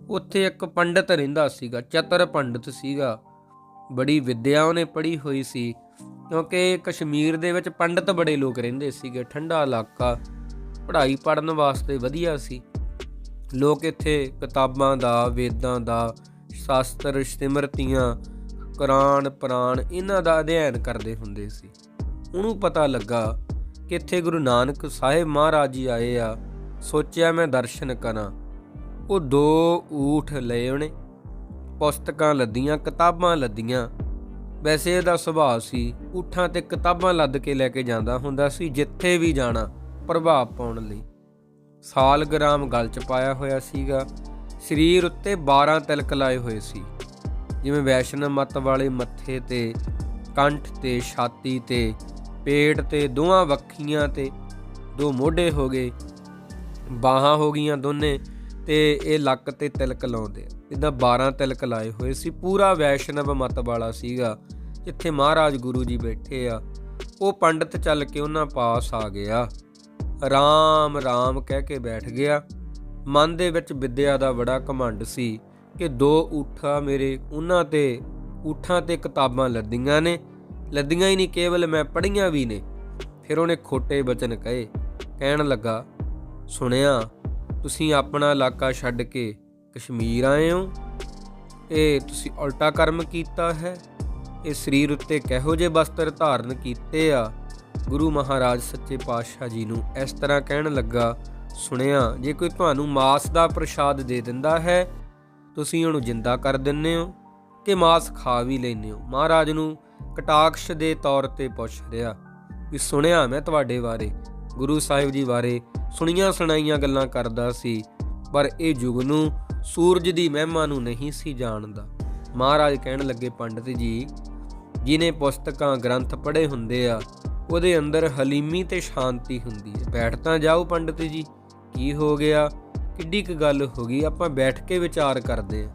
ਉੱਥੇ ਇੱਕ ਪੰਡਤ ਰਹਿੰਦਾ ਸੀਗਾ, ਚਤਰ ਪੰਡਤ ਸੀਗਾ। ਬੜੀ ਵਿਦਿਆ ਉਹਨੇ ਪੜ੍ਹੀ ਹੋਈ ਸੀ। ਕਿਉਂਕਿ ਕਸ਼ਮੀਰ ਦੇ ਵਿੱਚ ਪੰਡਤ ਬੜੇ ਲੋਕ ਰਹਿੰਦੇ ਸੀਗੇ, ਠੰਡਾ ਇਲਾਕਾ, ਪੜ੍ਹਾਈ ਪੜਨ ਵਾਸਤੇ ਵਧੀਆ ਸੀ। ਲੋਕ ਇੱਥੇ ਕਿਤਾਬਾਂ ਦਾ, ਵੇਦਾਂ ਦਾ, ਸ਼ਾਸਤਰ, ਸਿਮਰਤੀਆਂ ਕੁਰਾਨ ਪ੍ਰਾਨ ਇਹਨਾਂ ਦਾ ਅਧਿਐਨ ਕਰਦੇ ਹੁੰਦੇ ਸੀ। ਉਹਨੂੰ ਪਤਾ ਲੱਗਾ ਕਿ ਇੱਥੇ ਗੁਰੂ ਨਾਨਕ ਸਾਹਿਬ ਮਹਾਰਾਜ ਜੀ ਆਏ ਆ। ਸੋਚਿਆ ਮੈਂ ਦਰਸ਼ਨ ਕਰਾਂ। ਉਹ ਦੋ ਊਠ ਲਏ ਉਹਨੇ। ਪੁਸਤਕਾਂ ਲੱਦੀਆਂ, ਕਿਤਾਬਾਂ ਲੱਦੀਆਂ। ਵੈਸੇ ਇਹਦਾ ਸੁਭਾਅ ਸੀ, ਊਠਾਂ ਤੇ ਕਿਤਾਬਾਂ ਲੱਦ ਕੇ ਲੈ ਕੇ ਜਾਂਦਾ ਹੁੰਦਾ ਸੀ, ਜਿੱਥੇ ਵੀ ਜਾਣਾ, ਪ੍ਰਭਾਵ ਪਾਉਣ ਲਈ। ਸਾਲਗ੍ਰਾਮ ਗਲ ਚ ਪਾਇਆ ਹੋਇਆ ਸੀਗਾ। ਸਰੀਰ ਉੱਤੇ 12 ਤਿਲਕ ਲਾਏ ਹੋਏ ਸੀ। ਜਿਵੇਂ ਵੈਸ਼ਨਵ ਮਤ ਵਾਲੇ ਮੱਥੇ ਤੇ, ਕੰਠ ਤੇ, ਛਾਤੀ ਤੇ, ਪੇਟ ਤੇ, ਦੋਹਾਂ ਵੱਖੀਆਂ ਤੇ ਦੋ ਮੋਢੇ ਹੋ ਗਏ, ਬਾਹਾਂ ਹੋ ਗਈਆਂ ਦੋਨੇ ਤੇ ਇਹ ਲੱਕ ਤੇ ਤਿਲਕ ਲਾਉਂਦੇ ਇਦਾਂ 12 ਤਿਲਕ ਲਾਏ ਹੋਏ ਸੀ, ਪੂਰਾ ਵੈਸ਼ਨਵ ਮਤ ਵਾਲਾ ਸੀਗਾ, ਜਿੱਥੇ ਮਹਾਰਾਜ ਗੁਰੂ ਜੀ ਬੈਠੇ ਆ। ਉਹ ਪੰਡਤ ਚੱਲ ਕੇ ਉਹਨਾਂ ਪਾਸ ਆ ਗਿਆ। ਰਾਮ ਰਾਮ ਕਹਿ ਕੇ ਬੈਠ ਗਿਆ। ਮਨ ਦੇ ਵਿੱਚ ਵਿਦਿਆ ਦਾ ਬੜਾ ਘਮੰਡ ਸੀ। ਕਿ ਦੋ ਊਠਾਂ ਮੇਰੇ ਉਹਨਾਂ ਤੇ, ਊਠਾਂ ਤੇ ਕਿਤਾਬਾਂ ਲੱਦੀਆਂ ਨੇ। ਲੱਦੀਆਂ ਹੀ ਨਹੀਂ, ਕੇਵਲ ਮੈਂ ਪੜ੍ਹੀਆਂ ਵੀ ਨੇ। ਫਿਰ ਉਹਨੇ ਖੋਟੇ ਬਚਨ ਕਹੇ, ਕਹਿਣ ਲੱਗਾ, ਸੁਣਿਆ, ਤੁਸੀਂ ਆਪਣਾ ਇਲਾਕਾ ਛੱਡ ਕੇ ਕਸ਼ਮੀਰ ਆਏ ਹੋ? ਇਹ ਤੁਸੀਂ ਉਲਟਾ ਕਰਮ ਕੀਤਾ ਹੈ? ਇਹ ਸਰੀਰ ਉੱਤੇ ਕਿਹੋ ਜਿਹੇ ਵਸਤਰ ਧਾਰਨ ਕੀਤੇ ਆ? ਗੁਰੂ ਮਹਾਰਾਜ ਸੱਚੇ ਪਾਤਸ਼ਾਹ ਜੀ ਨੂੰ ਇਸ ਤਰ੍ਹਾਂ ਕਹਿਣ ਲੱਗਾ, ਸੁਣਿਆ, ਜੇ ਕੋਈ ਤੁਹਾਨੂੰ ਮਾਸ ਦਾ ਪ੍ਰਸ਼ਾਦ ਦੇ ਦਿੰਦਾ ਹੈ ਤੁਸੀਂ ਉਹਨੂੰ ਜਿੰਦਾ ਕਰ ਦਿੰਦੇ ਹੋ ਕਿ ਮਾਸ ਖਾ ਵੀ ਲੈਂਦੇ ਹੋ। ਮਹਾਰਾਜ ਨੂੰ ਕਟਾਕਸ਼ ਦੇ ਤੌਰ ਤੇ ਪੁੱਛ ਰਿਹਾ ਵੀ ਸੁਣਿਆ ਮੈਂ ਤੁਹਾਡੇ ਬਾਰੇ, ਗੁਰੂ ਸਾਹਿਬ ਜੀ ਬਾਰੇ ਸੁਣੀਆਂ ਸੁਣਾਈਆਂ ਗੱਲਾਂ ਕਰਦਾ ਸੀ, ਪਰ ਇਹ ਯੁਗ ਨੂੰ ਸੂਰਜ ਦੀ ਮਹਿਮਾ ਨੂੰ ਨਹੀਂ ਸੀ ਜਾਣਦਾ। ਮਹਾਰਾਜ ਕਹਿਣ ਲੱਗੇ, ਪੰਡਤ ਜੀ, ਜਿਨੇ ਪੁਸਤਕਾਂ, ਗ੍ਰੰਥ ਪੜ੍ਹੇ ਹੁੰਦੇ ਆ, ਉਹਦੇ ਅੰਦਰ ਹਲੀਮੀ ਤੇ ਸ਼ਾਂਤੀ ਹੁੰਦੀ ਹੈ। ਬੈਠ ਤਾਂ ਜਾਓ ਪੰਡਤ ਜੀ, ਕੀ ਹੋ ਗਿਆ? ਕਿੱਡੀ ਕੁ ਗੱਲ ਹੋ ਗਈ, ਆਪਾਂ ਬੈਠ ਕੇ ਵਿਚਾਰ ਕਰਦੇ ਆ।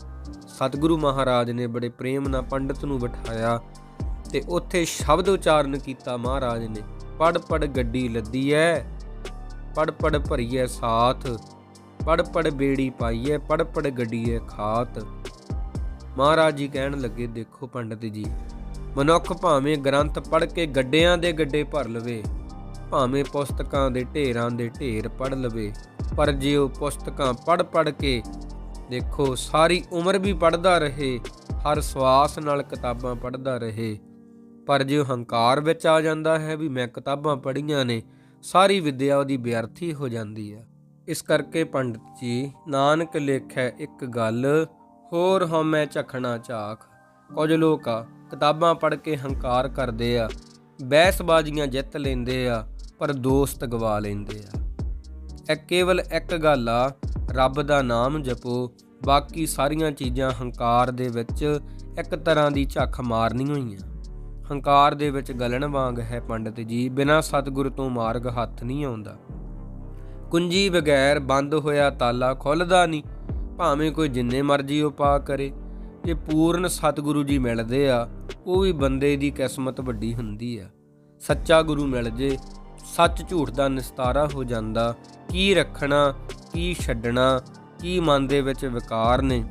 ਸਤਿਗੁਰੂ ਮਹਾਰਾਜ ਨੇ ਬੜੇ ਪ੍ਰੇਮ ਨਾਲ ਪੰਡਤ ਨੂੰ ਬਿਠਾਇਆ ਤੇ ਉੱਥੇ ਸ਼ਬਦ ਉਚਾਰਨ ਕੀਤਾ ਮਹਾਰਾਜ ਨੇ ਪੜ ਪੜ ਗੱਡੀ ਲੱਦੀ ਐ ਪੜ ਪੜ ਭਰੀਐ ਸਾਥ ਪੜ ਪੜ ਬੇੜੀ ਪਾਈਐ ਪੜ ਪੜ ਗੱਡੀਐ ਖਾਤ। ਮਹਾਰਾਜ ਜੀ ਕਹਿਣ ਲੱਗੇ, ਦੇਖੋ ਪੰਡਤ ਜੀ, ਮਨੁੱਖ ਭਾਵੇਂ ਗ੍ਰੰਥ ਪੜ ਕੇ ਗੱਡਿਆਂ ਦੇ ਗੱਡੇ ਭਰ ਲਵੇ, ਭਾਵੇਂ ਪੁਸਤਕਾਂ ਦੇ ਢੇਰਾਂ ਦੇ ਢੇਰ ਪੜ ਲਵੇ ਪਰ ਜੇ ਉਹ ਪੁਸਤਕਾਂ ਪੜ ਪੜ ਕੇ ਦੇਖੋ, ਸਾਰੀ ਉਮਰ ਵੀ ਪੜਦਾ ਰਹੇ, ਹਰ ਸਵਾਸ ਨਾਲ ਕਿਤਾਬਾਂ ਪੜਦਾ ਰਹੇ, ਪਰ ਜੇ ਉਹ ਹੰਕਾਰ ਵਿੱਚ ਆ ਜਾਂਦਾ ਹੈ ਵੀ ਮੈਂ ਕਿਤਾਬਾਂ ਪੜ੍ਹੀਆਂ ਨੇ, ਸਾਰੀ ਵਿਦਿਆ ਉਹਦੀ ਵਿਅਰਥੀ ਹੋ ਜਾਂਦੀ ਆ ਇਸ ਕਰਕੇ ਪੰਡਤ ਜੀ, ਨਾਨਕ ਲੇਖੈ ਇੱਕ ਗੱਲ, ਹੋਰ ਹਉਮੈ ਝਖਣਾ ਝਾਖ, ਕੁਝ ਲੋਕ ਆ, ਕਿਤਾਬਾਂ ਪੜ੍ਹ ਕੇ ਹੰਕਾਰ ਕਰਦੇ ਆ, ਬਹਿਸਬਾਜ਼ੀਆਂ ਜਿੱਤ ਲੈਂਦੇ ਆ, ਪਰ ਦੋਸਤ ਗਵਾ ਲੈਂਦੇ ਆ। ਇਹ ਕੇਵਲ ਇੱਕ ਗੱਲ ਆ, ਰੱਬ ਦਾ ਨਾਮ ਜਪੋ। ਬਾਕੀ ਸਾਰੀਆਂ ਚੀਜ਼ਾਂ ਹੰਕਾਰ ਦੇ ਵਿੱਚ ਇੱਕ ਤਰ੍ਹਾਂ ਦੀ ਝੱਖ ਮਾਰਨੀ ਹੋਈਆਂ। ਹੰਕਾਰ ਦੇ ਵਿੱਚ ਗਲਣ ਵਾਂਗ ਹੈ ਪੰਡਤ ਜੀ, ਬਿਨਾਂ ਸਤਿਗੁਰ ਤੋਂ ਮਾਰਗ ਹੱਥ ਨਹੀਂ ਆਉਂਦਾ। ਕੁੰਜੀ ਬਗੈਰ ਬੰਦ ਹੋਇਆ ਤਾਲਾ ਖੁੱਲਦਾ ਨਹੀਂ, ਭਾਵੇਂ ਕੋਈ ਜਿੰਨੇ ਮਰਜ਼ੀ ਉਪਾਅ ਕਰੇ। ਜੇ ਪੂਰਨ ਸਤਿਗੁਰੂ ਜੀ ਮਿਲਦੇ ਆ, ਉਹ ਵੀ ਬੰਦੇ ਦੀ ਕਿਸਮਤ ਵੱਡੀ ਹੁੰਦੀ ਆ। ਸੱਚਾ ਗੁਰੂ ਮਿਲ ਜੇ ਸੱਚ ਝੂਠ ਦਾ ਨਿਸਤਾਰਾ ਹੋ ਜਾਂਦਾ। ਕੀ ਰੱਖਣਾ, ਕੀ ਛੱਡਣਾ, ਕੀ ਮਨ ਦੇ ਵਿੱਚ ਵਿਕਾਰ ਨੇ?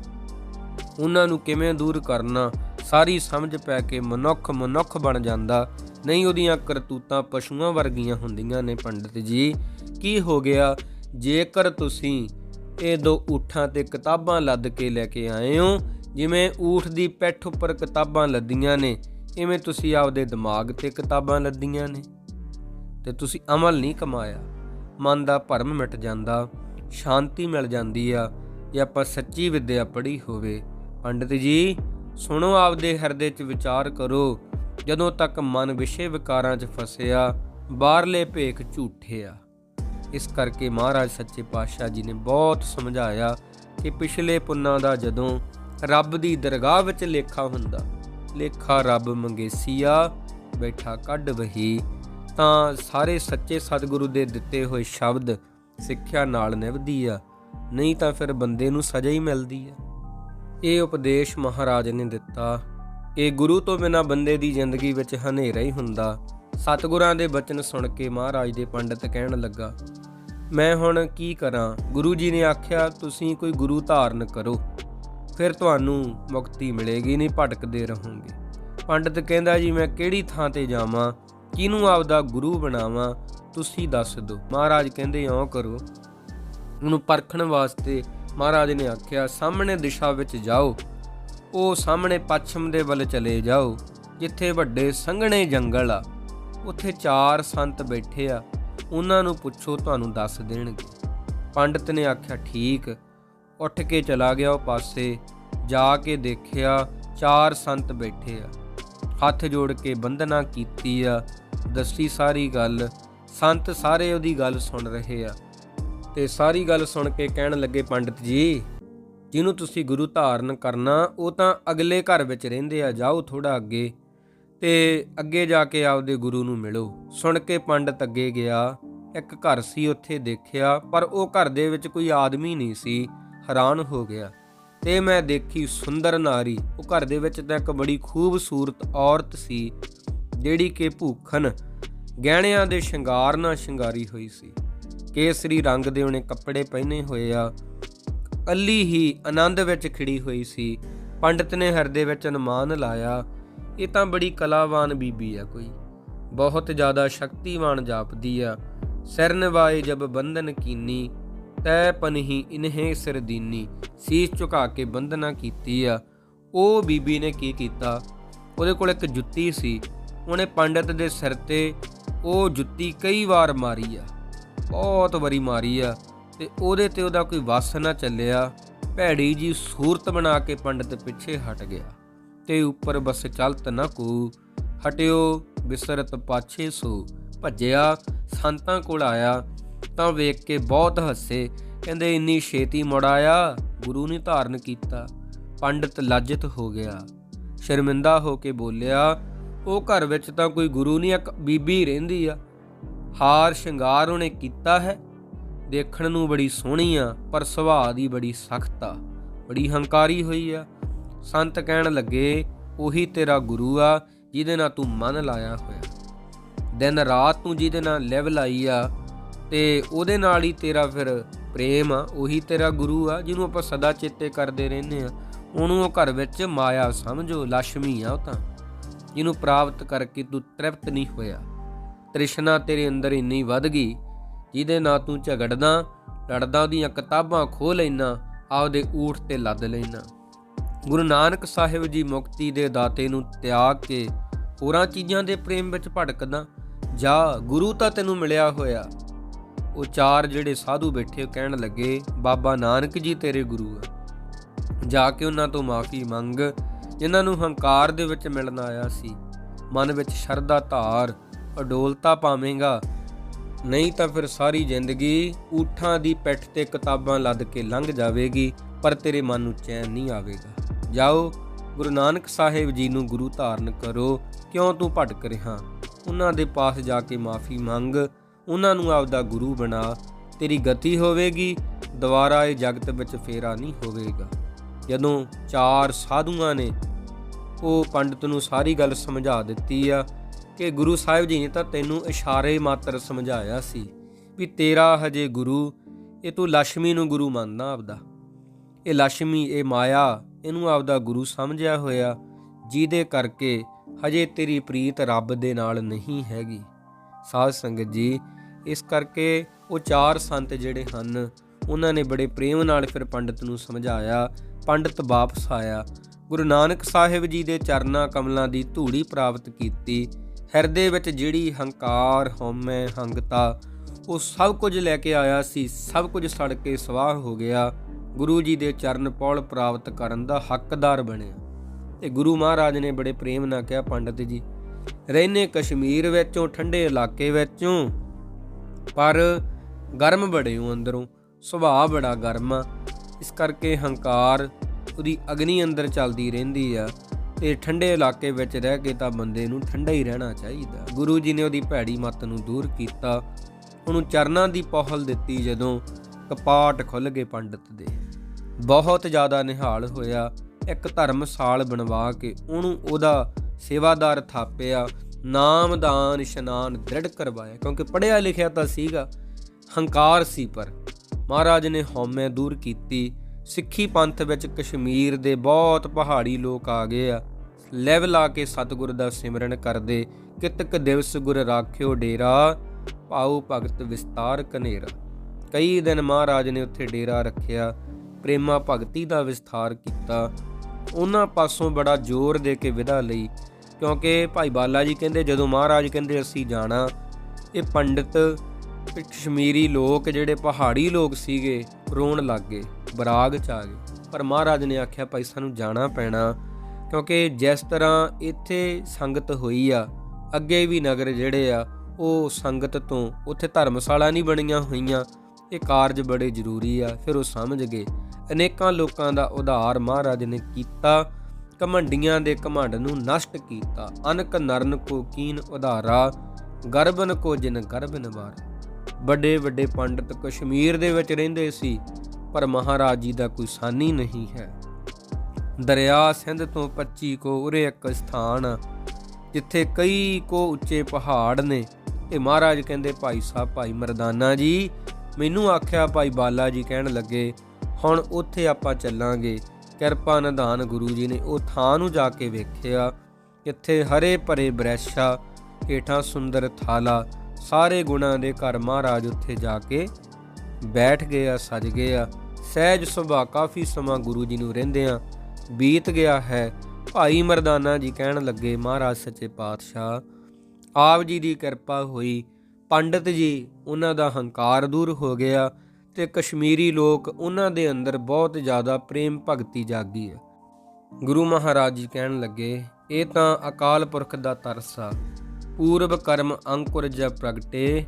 ਉਹਨਾਂ ਨੂੰ ਕਿਵੇਂ ਦੂਰ ਕਰਨਾ? ਸਾਰੀ ਸਮਝ ਪੈ ਕੇ ਮਨੁੱਖ ਮਨੁੱਖ ਬਣ ਜਾਂਦਾ। ਨਹੀਂ, ਉਹਦੀਆਂ ਕਰਤੂਤਾਂ ਪਸ਼ੂਆਂ ਵਰਗੀਆਂ ਹੁੰਦੀਆਂ ਨੇ ਪੰਡਿਤ ਜੀ। ਕੀ ਹੋ ਗਿਆ? ਜੇਕਰ ਤੁਸੀਂ ਇਹ ਦੋ ਊਠਾਂ ਤੇ ਕਿਤਾਬਾਂ ਲੱਦ ਕੇ ਲੈ ਕੇ ਆਏ ਹੋ, ਜਿਵੇਂ ਊਠ ਦੀ ਪਿੱਠ ਉੱਪਰ ਕਿਤਾਬਾਂ ਲੱਦੀਆਂ ਨੇ, ਇਵੇਂ ਤੁਸੀਂ ਆਪਦੇ ਦਿਮਾਗ ਤੇ ਕਿਤਾਬਾਂ ਲੱਦੀਆਂ ਨੇ। ਤੇ ਤੁਸੀਂ ਅਮਲ ਨਹੀਂ ਕਮਾਇਆ। ਮਨ ਦਾ ਭਰਮ ਮਿਟ ਜਾਂਦਾ, ਸ਼ਾਂਤੀ ਮਿਲ ਜਾਂਦੀ ਆ, ਜੇ ਆਪਾਂ ਸੱਚੀ ਵਿਦਿਆ ਪੜ੍ਹੀ ਹੋਵੇ। ਪੰਡਿਤ ਜੀ, ਸੁਣੋ ਆਪਦੇ ਹਿਰਦੇ 'ਚ ਵਿਚਾਰ ਕਰੋ। ਜਦੋਂ ਤੱਕ ਮਨ ਵਿਸ਼ੇ ਵਿਕਾਰਾਂ 'ਚ ਫਸਿਆ, ਬਾਹਰਲੇ ਭੇਖ ਝੂਠੇ ਆ। ਇਸ ਕਰਕੇ ਮਹਾਰਾਜ ਸੱਚੇ ਪਾਤਸ਼ਾਹ ਜੀ ਨੇ ਬਹੁਤ ਸਮਝਾਇਆ ਕਿ ਪਿਛਲੇ ਪੁੰਨਾਂ ਦਾ ਜਦੋਂ ਰੱਬ ਦੀ ਦਰਗਾਹ ਵਿੱਚ ਲੇਖਾ ਹੁੰਦਾ, ਲੇਖਾ ਰੱਬ ਮੰਗੇਸੀਆ, ਬੈਠਾ ਕੱਢ ਵਹੀ। ਤਾਂ ਸਾਰੇ ਸੱਚੇ ਸਤਿਗੁਰੂ ਦੇ ਦਿੱਤੇ ਹੋਏ ਸ਼ਬਦ ਸਿੱਖਿਆ ਨਾਲ ਨਿਭਦੀ ਆ, ਨਹੀਂ ਤਾਂ ਫਿਰ ਬੰਦੇ ਨੂੰ ਸਜ਼ਾ ਹੀ ਮਿਲਦੀ ਆ। ਇਹ ਉਪਦੇਸ਼ ਮਹਾਰਾਜ ਨੇ ਦਿੱਤਾ। ਇਹ ਗੁਰੂ ਤੋਂ ਬਿਨਾ ਬੰਦੇ ਦੀ ਜ਼ਿੰਦਗੀ ਵਿੱਚ ਹਨੇਰਾ ਹੀ ਹੁੰਦਾ। ਸਤਿਗੁਰਾਂ ਦੇ ਬਚਨ ਸੁਣ ਕੇ ਮਹਾਰਾਜ ਦੇ ਪੰਡਤ ਕਹਿਣ ਲੱਗਾ, ਮੈਂ ਹੁਣ ਕੀ ਕਰਾਂ? ਗੁਰੂ ਜੀ ਨੇ ਆਖਿਆ, ਤੁਸੀਂ ਕੋਈ ਗੁਰੂ ਧਾਰਨ ਕਰੋ। ਫਿਰ ਤੁਹਾਨੂੰ ਮੁਕਤੀ ਮਿਲੇਗੀ, ਨਹੀਂ ਭਟਕਦੇ ਰਹੋਗੇ। ਪੰਡਤ ਕਹਿੰਦਾ, ਜੀ, ਮੈਂ ਕਿਹੜੀ ਥਾਂ ਤੇ ਜਾਵਾਂ? ਕਿਹਨੂੰ ਆਪਦਾ ਗੁਰੂ ਬਣਾਵਾਂ, ਤੁਸੀਂ ਦੱਸ ਦਿਓ। ਮਹਾਰਾਜ ਕਹਿੰਦੇ ਓ ਕਰੋ। ਉਹਨੂੰ ਪਰਖਣ ਵਾਸਤੇ ਮਹਾਰਾਜ ਨੇ ਆਖਿਆ, ਸਾਹਮਣੇ ਦਿਸ਼ਾ ਵਿੱਚ ਜਾਓ। ਉਹ ਸਾਹਮਣੇ ਪੱਛਮ ਦੇ ਵੱਲ ਚਲੇ ਜਾਓ, ਜਿੱਥੇ ਵੱਡੇ ਸੰਘਣੇ ਜੰਗਲ ਆ। ਉੱਥੇ ਚਾਰ ਸੰਤ ਬੈਠੇ ਆ। ਉਹਨਾਂ ਨੂੰ ਪੁੱਛੋ, ਤੁਹਾਨੂੰ ਦੱਸ ਦੇਣਗੇ। ਪੰਡਤ ਨੇ ਆਖਿਆ, ਠੀਕ। ਉੱਠ ਕੇ ਚਲਾ ਗਿਆ ਉਹ ਪਾਸੇ। ਜਾ ਕੇ ਦੇਖਿਆ ਚਾਰ ਸੰਤ ਬੈਠੇ ਆ। ਹੱਥ ਜੋੜ ਕੇ ਬੰਦਨਾ ਕੀਤੀ ਆ। ਦੱਸੀ ਸਾਰੀ ਗੱਲ, ਸੰਤ ਸਾਰੇ ਉਹਦੀ ਗੱਲ ਸੁਣ ਰਹੇ ਆ। ਤੇ ਸਾਰੀ ਗੱਲ ਸੁਣ ਕੇ ਕਹਿਣ ਲੱਗੇ ਪੰਡਤ ਜੀ, ਜਿਹਨੂੰ ਤੁਸੀਂ ਗੁਰੂ ਧਾਰਨ ਕਰਨਾ, ਉਹ ਤਾਂ ਅਗਲੇ ਘਰ ਵਿੱਚ ਰਹਿੰਦੇ ਆ, ਜਾਓ ਥੋੜਾ ਅੱਗੇ। ਤੇ ਅੱਗੇ ਜਾ ਕੇ ਆਪਦੇ ਗੁਰੂ ਨੂੰ ਮਿਲੋ। ਸੁਣ ਕੇ ਪੰਡਤ ਅੱਗੇ ਗਿਆ, ਇੱਕ ਘਰ ਸੀ ਉੱਥੇ ਦੇਖਿਆ, ਪਰ ਉਹ ਘਰ ਦੇ ਵਿੱਚ ਕੋਈ ਆਦਮੀ ਨਹੀਂ ਸੀ, ਹੈਰਾਨ ਹੋ ਗਿਆ। ਤੇ ਮੈਂ ਦੇਖੀ ਸੁੰਦਰ ਨਾਰੀ, ਉਹ ਘਰ ਦੇ ਵਿੱਚ ਤਾਂ ਇੱਕ ਬੜੀ ਖੂਬਸੂਰਤ ਔਰਤ ਸੀ ਜਿਹੜੀ ਕਿ ਭੂਖਨ ਗਹਿਣਿਆਂ ਦੇ ਸ਼ਿੰਗਾਰ ਨਾਲ ਸ਼ਿੰਗਾਰੀ ਹੋਈ ਸੀ। ਕੇਸਰੀ ਰੰਗ ਦੇ ਉਹਨੇ ਕੱਪੜੇ ਪਹਿਨੇ ਹੋਏ ਆ। ਅੱਲੀ ਹੀ ਆਨੰਦ ਵਿੱਚ ਖਿੜੀ ਹੋਈ ਸੀ। ਪੰਡਤ ਨੇ ਹਿਰਦੇ ਵਿੱਚ ਅਨੁਮਾਨ ਲਾਇਆ, ਇਹ ਤਾਂ ਬੜੀ ਕਲਾਵਾਨ ਬੀਬੀ ਆ ਕੋਈ। ਬਹੁਤ ਜ਼ਿਆਦਾ ਸ਼ਕਤੀਵਾਨ ਜਾਪਦੀ ਆ। ਸਿਰ ਨਿਵਾਏ ਜਬ ਬੰਧਨ ਕੀਨੀ, ਤੈ ਪਨਹੀ ਇਨਹੇ ਸਿਰਦੀਨੀ ਸੀਸ ਝੁਕਾ ਕੇ ਬੰਧਨਾ ਕੀਤੀ ਆ। ਉਹ ਬੀਬੀ ਨੇ ਕੀ ਕੀਤਾ? ਉਹਦੇ ਕੋਲ ਇੱਕ ਜੁੱਤੀ ਸੀ। ਉਹਨੇ ਪੰਡਤ ਦੇ ਸਿਰ ਤੇ ਉਹ ਜੁੱਤੀ ਕਈ ਵਾਰ ਮਾਰੀ ਆ, ਬਹੁਤ ਵਾਰੀ ਮਾਰੀ ਆ ਤੇ ਉਹਦੇ ਤੇ ਉਹਦਾ ਕੋਈ ਵਸ ਨਾ ਚੱਲਿਆ। ਭੈੜੀ ਜੀ ਸੂਰਤ ਬਣਾ ਕੇ ਪੰਡਤ ਪਿੱਛੇ ਹਟ ਗਿਆ ਤੇ ਉੱਪਰ ਬਸ ਚਲਤ ਨਾ ਕੋ। ਹਟਿਓ ਬਿਸਰਤ ਪਾਛੇ ਸੋ। ਭੱਜਿਆ, ਸੰਤਾਂ ਕੋਲ ਆਇਆ, ਤਾਂ ਵੇਖ ਕੇ ਬਹੁਤ ਹੱਸੇ। ਕਹਿੰਦੇ, ਇੰਨੀ ਛੇਤੀ ਮੁੜ ਆਇਆ? ਗੁਰੂ ਨੇ ਧਾਰਨ ਕੀਤਾ। ਪੰਡਤ ਲੱਜਿਤ ਹੋ ਗਿਆ। ਸ਼ਰਮਿੰਦਾ ਹੋ ਕੇ ਬੋਲਿਆ ਉਹ ਘਰ ਵਿੱਚ ਤਾਂ ਕੋਈ ਗੁਰੂ ਨਹੀਂ ਇੱਕ ਬੀਬੀ ਰਹਿੰਦੀ ਆ। ਹਾਰ ਸ਼ਿੰਗਾਰ ਉਹਨੇ ਕੀਤਾ ਹੈ। ਦੇਖਣ ਨੂੰ ਬੜੀ ਸੋਹਣੀ ਆ, ਪਰ ਸੁਭਾਅ ਦੀ ਬੜੀ ਸਖਤ ਆ। ਬੜੀ ਹੰਕਾਰੀ ਹੋਈ ਆ। ਸੰਤ ਕਹਿਣ ਲੱਗੇ, ਉਹੀ ਤੇਰਾ ਗੁਰੂ ਆ, ਜਿਹਦੇ ਨਾਲ ਤੂੰ ਮਨ ਲਾਇਆ ਹੋਇਆ। ਦਿਨ ਰਾਤ ਤੂੰ ਜਿਹਦੇ ਨਾਲ ਲਿਵ ਲਾਈ ਆ, ਤੇ ਉਹਦੇ ਨਾਲ ਹੀ ਤੇਰਾ ਫਿਰ ਪ੍ਰੇਮ ਆ। ਉਹੀ ਤੇਰਾ ਗੁਰੂ ਆ, ਜਿਹਨੂੰ ਆਪਾਂ ਸਦਾ ਚੇਤੇ ਕਰਦੇ ਰਹਿੰਦੇ ਆ। ਉਹਨੂੰ ਉਹ ਘਰ ਵਿੱਚ ਮਾਇਆ ਸਮਝੋ ਲక్ష్ਮੀ ਆ ਉਹ ਤਾਂ। ਜਿਹਨੂੰ ਪ੍ਰਾਪਤ ਕਰਕੇ ਤੂੰ ਤ੍ਰਿਪਤ ਨਹੀਂ ਹੋਇਆ। ਤ੍ਰਿਸ਼ਨਾ ਤੇਰੇ ਅੰਦਰ ਇੰਨੀ ਵੱਧ ਗਈ, ਜਿਹਦੇ ਨਾਲ ਤੂੰ ਝਗੜਦਾ, ਲੜਦਾ, ਉਹਦੀਆਂ ਕਿਤਾਬਾਂ ਖੋਹ ਲੈਣਾ ਆਪਦੇ ਊਠ ਤੇ ਲੱਦ ਲੈਣਾ ਗੁਰੂ ਨਾਨਕ ਸਾਹਿਬ ਜੀ ਮੁਕਤੀ ਦੇ ਦਾਤੇ ਨੂੰ ਤਿਆਗ ਕੇ ਹੋਰਾਂ ਚੀਜ਼ਾਂ ਦੇ ਪ੍ਰੇਮ ਵਿੱਚ ਭਟਕਦਾ, ਜਾ, ਗੁਰੂ ਤਾਂ ਤੈਨੂੰ ਮਿਲਿਆ ਹੋਇਆ। ਉਹ ਚਾਰ ਜਿਹੜੇ ਸਾਧੂ ਬੈਠੇ ਕਹਿਣ ਲੱਗੇ, ਬਾਬਾ ਨਾਨਕ ਜੀ ਤੇਰੇ ਗੁਰੂ ਆ। ਜਾ ਕੇ ਉਹਨਾਂ ਤੋਂ ਮਾਫੀ ਮੰਗ ਜਿਨ੍ਹਾਂ ਨੂੰ ਹੰਕਾਰ ਦੇ ਵਿੱਚ ਮਿਲਣ ਆਇਆ ਸੀ। ਮਨ ਵਿੱਚ ਸ਼ਰਧਾ ਧਾਰ, ਅਡੋਲਤਾ ਪਾਵੇਂਗਾ ਨਹੀਂ ਤਾਂ ਫਿਰ ਸਾਰੀ ਜ਼ਿੰਦਗੀ ਊਠਾਂ ਦੀ ਪਿੱਠ ਤੇ ਕਿਤਾਬਾਂ ਲੱਦ ਕੇ ਲੰਘ ਜਾਵੇਗੀ, ਪਰ ਤੇਰੇ ਮਨ ਨੂੰ ਚੈਨ ਨਹੀਂ ਆਵੇਗਾ। ਜਾਓ, ਗੁਰੂ ਨਾਨਕ ਸਾਹਿਬ ਜੀ ਨੂੰ ਗੁਰੂ ਧਾਰਨ ਕਰੋ। ਕਿਉਂ ਤੂੰ ਭਟਕ ਰਿਹਾ? ਉਹਨਾਂ ਦੇ ਪਾਸ ਜਾ ਕੇ ਮਾਫੀ ਮੰਗ। ਉਹਨਾਂ ਨੂੰ ਆਪਦਾ ਗੁਰੂ ਬਣਾ। ਤੇਰੀ ਗਤੀ ਹੋਵੇਗੀ, ਦੁਬਾਰਾ ਇਹ ਜਗਤ ਵਿੱਚ ਫੇਰਾ ਨਹੀਂ ਹੋਵੇਗਾ। ਜਦੋਂ ਚਾਰ ਸਾਧੂਆਂ ਨੇ ਉਹ ਪੰਡਤ ਨੂੰ ਸਾਰੀ ਗੱਲ ਸਮਝਾ ਦਿੱਤੀ ਆ ਕਿ ਗੁਰੂ ਸਾਹਿਬ ਜੀ ਨੇ ਤਾਂ ਤੈਨੂੰ ਇਸ਼ਾਰੇ ਮਾਤਰ ਸਮਝਾਇਆ ਸੀ ਵੀ ਤੇਰਾ ਹਜੇ ਗੁਰੂ, ਇਹ ਤੂੰ ਲక్ష్ਮੀ ਨੂੰ ਗੁਰੂ ਮੰਨਦਾ ਆਪਦਾ। ਇਹ ਲక్ష్ਮੀ ਇਹ ਮਾਇਆ, ਇਹਨੂੰ ਆਪਦਾ ਗੁਰੂ ਸਮਝਿਆ ਹੋਇਆ, ਜਿਹਦੇ ਕਰਕੇ ਹਜੇ ਤੇਰੀ ਪ੍ਰੀਤ ਰੱਬ ਦੇ ਨਾਲ ਨਹੀਂ ਹੈਗੀ। ਸਾਧ ਸੰਗਤ ਜੀ, ਇਸ ਕਰਕੇ ਉਹ ਚਾਰ ਸੰਤ ਜਿਹੜੇ ਹਨ, ਉਹਨਾਂ ਨੇ ਬੜੇ ਪ੍ਰੇਮ ਨਾਲ ਫਿਰ ਪੰਡਤ ਨੂੰ ਸਮਝਾਇਆ, ਪੰਡਤ ਵਾਪਸ ਆਇਆ ਗੁਰੂ ਨਾਨਕ ਸਾਹਿਬ ਜੀ ਦੇ ਚਰਨਾਂ ਕਮਲਾਂ ਦੀ ਧੂੜੀ ਪ੍ਰਾਪਤ ਕੀਤੀ, ਹਿਰਦੇ ਵਿੱਚ ਜਿਹੜੀ ਹੰਕਾਰ ਹਉਮੈ ਹੰਗਤਾ, ਉਹ ਸਭ ਕੁਝ ਲੈ ਕੇ ਆਇਆ ਸੀ, ਸਭ ਕੁਝ ਸੜ ਕੇ ਸਵਾਹ ਹੋ ਗਿਆ, ਗੁਰੂ ਜੀ ਦੇ ਚਰਨ ਪੌਲ ਪ੍ਰਾਪਤ ਕਰਨ ਦਾ ਹੱਕਦਾਰ ਬਣਿਆ। ਤੇ ਗੁਰੂ ਮਹਾਰਾਜ ਨੇ ਬੜੇ ਪ੍ਰੇਮ ਨਾਲ ਕਿਹਾ, ਪੰਡਤ ਜੀ ਰਹਿਨੇ ਕਸ਼ਮੀਰ ਵਿੱਚੋਂ, ਠੰਡੇ ਇਲਾਕੇ ਵਿੱਚੋਂ, ਪਰ ਗਰਮ ਬੜੇ ਹੋ ਅੰਦਰੋਂ, ਸੁਭਾਅ ਬੜਾ ਗਰਮ ਆ, ਇਸ ਕਰਕੇ ਹੰਕਾਰ ਉਹਦੀ ਅਗਨੀ ਅੰਦਰ ਚੱਲਦੀ ਰਹਿੰਦੀ ਆ, ਤੇ ਠੰਡੇ ਇਲਾਕੇ ਵਿੱਚ ਰਹਿ ਕੇ ਤਾਂ ਬੰਦੇ ਨੂੰ ਠੰਡਾ ਹੀ ਰਹਿਣਾ ਚਾਹੀਦਾ। ਗੁਰੂ ਜੀ ਨੇ ਉਹਦੀ ਭੈੜੀ ਮੱਤ ਨੂੰ ਦੂਰ ਕੀਤਾ। ਉਹਨੂੰ ਚਰਨਾਂ ਦੀ ਪਹਲ ਦਿੱਤੀ ਜਦੋਂ ਕਪਾਟ ਖੁੱਲ ਗਏ ਪੰਡਤ ਦੇ। ਬਹੁਤ ਜ਼ਿਆਦਾ ਨਿਹਾਲ ਹੋਇਆ। ਇੱਕ ਧਰਮਸਾਲ ਬਣਵਾ ਕੇ ਉਹਨੂੰ ਉਹਦਾ ਸੇਵਾਦਾਰ ਥਾਪਿਆ। ਨਾਮਦਾਨ ਇਸ਼ਨਾਨ ਦ੍ਰਿੜ ਕਰਵਾਇਆ। ਕਿਉਂਕਿ ਪੜਿਆ ਲਿਖਿਆ ਤਾਂ ਸੀਗਾ। ਹੰਕਾਰ ਸੀ ਪਰ। ਮਹਾਰਾਜ ਨੇ ਹਉਮੈ ਦੂਰ ਕੀਤੀ। ਸਿੱਖੀ ਪੰਥ ਵਿੱਚ ਕਸ਼ਮੀਰ ਦੇ ਬਹੁਤ ਪਹਾੜੀ ਲੋਕ ਆ ਗਏ ਆ। ਲੈਵਲ ਆ ਕੇ ਸਤਿਗੁਰ ਦਾ ਸਿਮਰਨ ਕਰਦੇ ਕਿਤਕ ਦਿਵਸ ਗੁਰ ਰਾਖਿਓ ਡੇਰਾ, ਪਾਉ ਭਗਤ ਵਿਸਤਾਰ ਕਨੇਰਾ ਕਈ ਦਿਨ ਮਹਾਰਾਜ ਨੇ ਉੱਥੇ ਡੇਰਾ ਰੱਖਿਆ, ਪ੍ਰੇਮਾ ਭਗਤੀ ਦਾ ਵਿਸਥਾਰ ਕੀਤਾ। ਉਹਨਾਂ ਪਾਸੋਂ ਬੜਾ ਜ਼ੋਰ ਦੇ ਕੇ ਵਿਦਾ ਲਈ, ਕਿਉਂਕਿ ਭਾਈ ਬਾਲਾ ਜੀ ਕਹਿੰਦੇ ਜਦੋਂ ਮਹਾਰਾਜ ਕਹਿੰਦੇ ਅਸੀਂ ਜਾਣਾ, ਇਹ ਪੰਡਿਤ ਕਸ਼ਮੀਰੀ ਲੋਕ ਜਿਹੜੇ ਪਹਾੜੀ ਲੋਕ ਸੀਗੇ, ਰੋਣ ਲੱਗ ਗਏ। ਬਰਾਗ ਚ ਆ ਗਏ। ਪਰ ਮਹਾਰਾਜ ਨੇ ਆਖਿਆ, ਭਾਈ, ਸਾਨੂੰ ਜਾਣਾ ਪੈਣਾ। ਕਿਉਂਕਿ ਜਿਸ ਤਰ੍ਹਾਂ ਇੱਥੇ ਸੰਗਤ ਹੋਈ ਆ, ਅੱਗੇ ਵੀ ਨਗਰ ਜਿਹੜੇ ਆ, ਉਹ ਸੰਗਤ ਤੋਂ ਉੱਥੇ ਧਰਮਸ਼ਾਲਾ ਨਹੀਂ ਬਣੀਆਂ ਹੋਈਆਂ। ਇਹ ਕਾਰਜ ਬੜੇ ਜ਼ਰੂਰੀ ਆ। ਫਿਰ ਉਹ ਸਮਝ ਗਏ। ਅਨੇਕਾਂ ਲੋਕਾਂ ਦਾ ਉਧਾਰ ਮਹਾਰਾਜ ਨੇ ਕੀਤਾ। ਕਮੰਡੀਆਂ ਦੇ ਕਮੰਡ ਨੂੰ ਨਸ਼ਟ ਕੀਤਾ। ਅਨਕ ਨਰਨ ਕੋ ਕੀਨ ਉਧਾਰਾ, ਗਰਬਨ ਕੋ ਜਿਨ ਗਰਬ ਨਿਵਾਰ ਵੱਡੇ ਵੱਡੇ ਪੰਡਤ ਕਸ਼ਮੀਰ ਦੇ ਵਿੱਚ ਰਹਿੰਦੇ ਸੀ। ਪਰ ਮਹਾਰਾਜ ਜੀ ਦਾ ਕੋਈ ਸਾਨੀ ਨਹੀਂ ਹੈ। ਦਰਿਆ ਸਿੰਧ ਤੋਂ 25 ਕੋ ਉਰੇ ਇੱਕ ਸਥਾਨ ਆ, ਜਿੱਥੇ ਕਈ ਕੋ ਉੱਚੇ ਪਹਾੜ ਨੇ। ਤੇ ਮਹਾਰਾਜ ਕਹਿੰਦੇ ਭਾਈ ਸਾਹਿਬ ਭਾਈ ਮਰਦਾਨਾ ਜੀ ਮੈਨੂੰ ਆਖਿਆ ਭਾਈ ਬਾਲਾ ਜੀ ਕਹਿਣ ਲੱਗੇ ਹੁਣ ਉੱਥੇ ਆਪਾਂ ਚੱਲਾਂਗੇ। ਕਿਰਪਾ ਨਿਧਾਨ ਗੁਰੂ ਜੀ ਨੇ ਉਹ ਥਾਂ ਨੂੰ ਜਾ ਕੇ ਵੇਖਿਆ ਇੱਥੇ ਹਰੇ ਭਰੇ ਬ੍ਰੈਸ਼ਾ ਹੇਠਾਂ ਸੁੰਦਰ ਥਾਲਾ ਸਾਰੇ ਗੁਣਾਂ ਦੇ ਘਰ ਮਹਾਰਾਜ ਉੱਥੇ ਜਾ ਕੇ ਬੈਠ ਗਏ ਆ ਸਜ ਗਏ ਆ। ਸਹਿਜ ਸੁਭਾ ਕਾਫੀ ਸਮਾਂ ਗੁਰੂ ਜੀ ਨੂੰ ਰਹਿੰਦੇ ਆ ਬੀਤ ਗਿਆ ਹੈ। ਭਾਈ ਮਰਦਾਨਾ ਜੀ ਕਹਿਣ ਲੱਗੇ, ਮਹਾਰਾਜ ਸੱਚੇ ਪਾਤਸ਼ਾਹ, ਆਪ ਜੀ ਦੀ ਕਿਰਪਾ ਹੋਈ। ਪੰਡਤ ਜੀ, ਉਹਨਾਂ ਦਾ ਹੰਕਾਰ ਦੂਰ ਹੋ ਗਿਆ ਤੇ ਕਸ਼ਮੀਰੀ ਲੋਕ ਉਹਨਾਂ ਦੇ ਅੰਦਰ ਬਹੁਤ ਜ਼ਿਆਦਾ ਪ੍ਰੇਮ ਭਗਤੀ ਜਾਗੀ ਹੈ। ਗੁਰੂ ਮਹਾਰਾਜ ਜੀ ਕਹਿਣ ਲੱਗੇ, ਇਹ ਤਾਂ ਅਕਾਲ ਪੁਰਖ ਦਾ ਤਰਸ ਆ। ਪੂਰਬ ਕਰਮ ਅੰਕੁਰ ਜ ਪ੍ਰਗਟੇ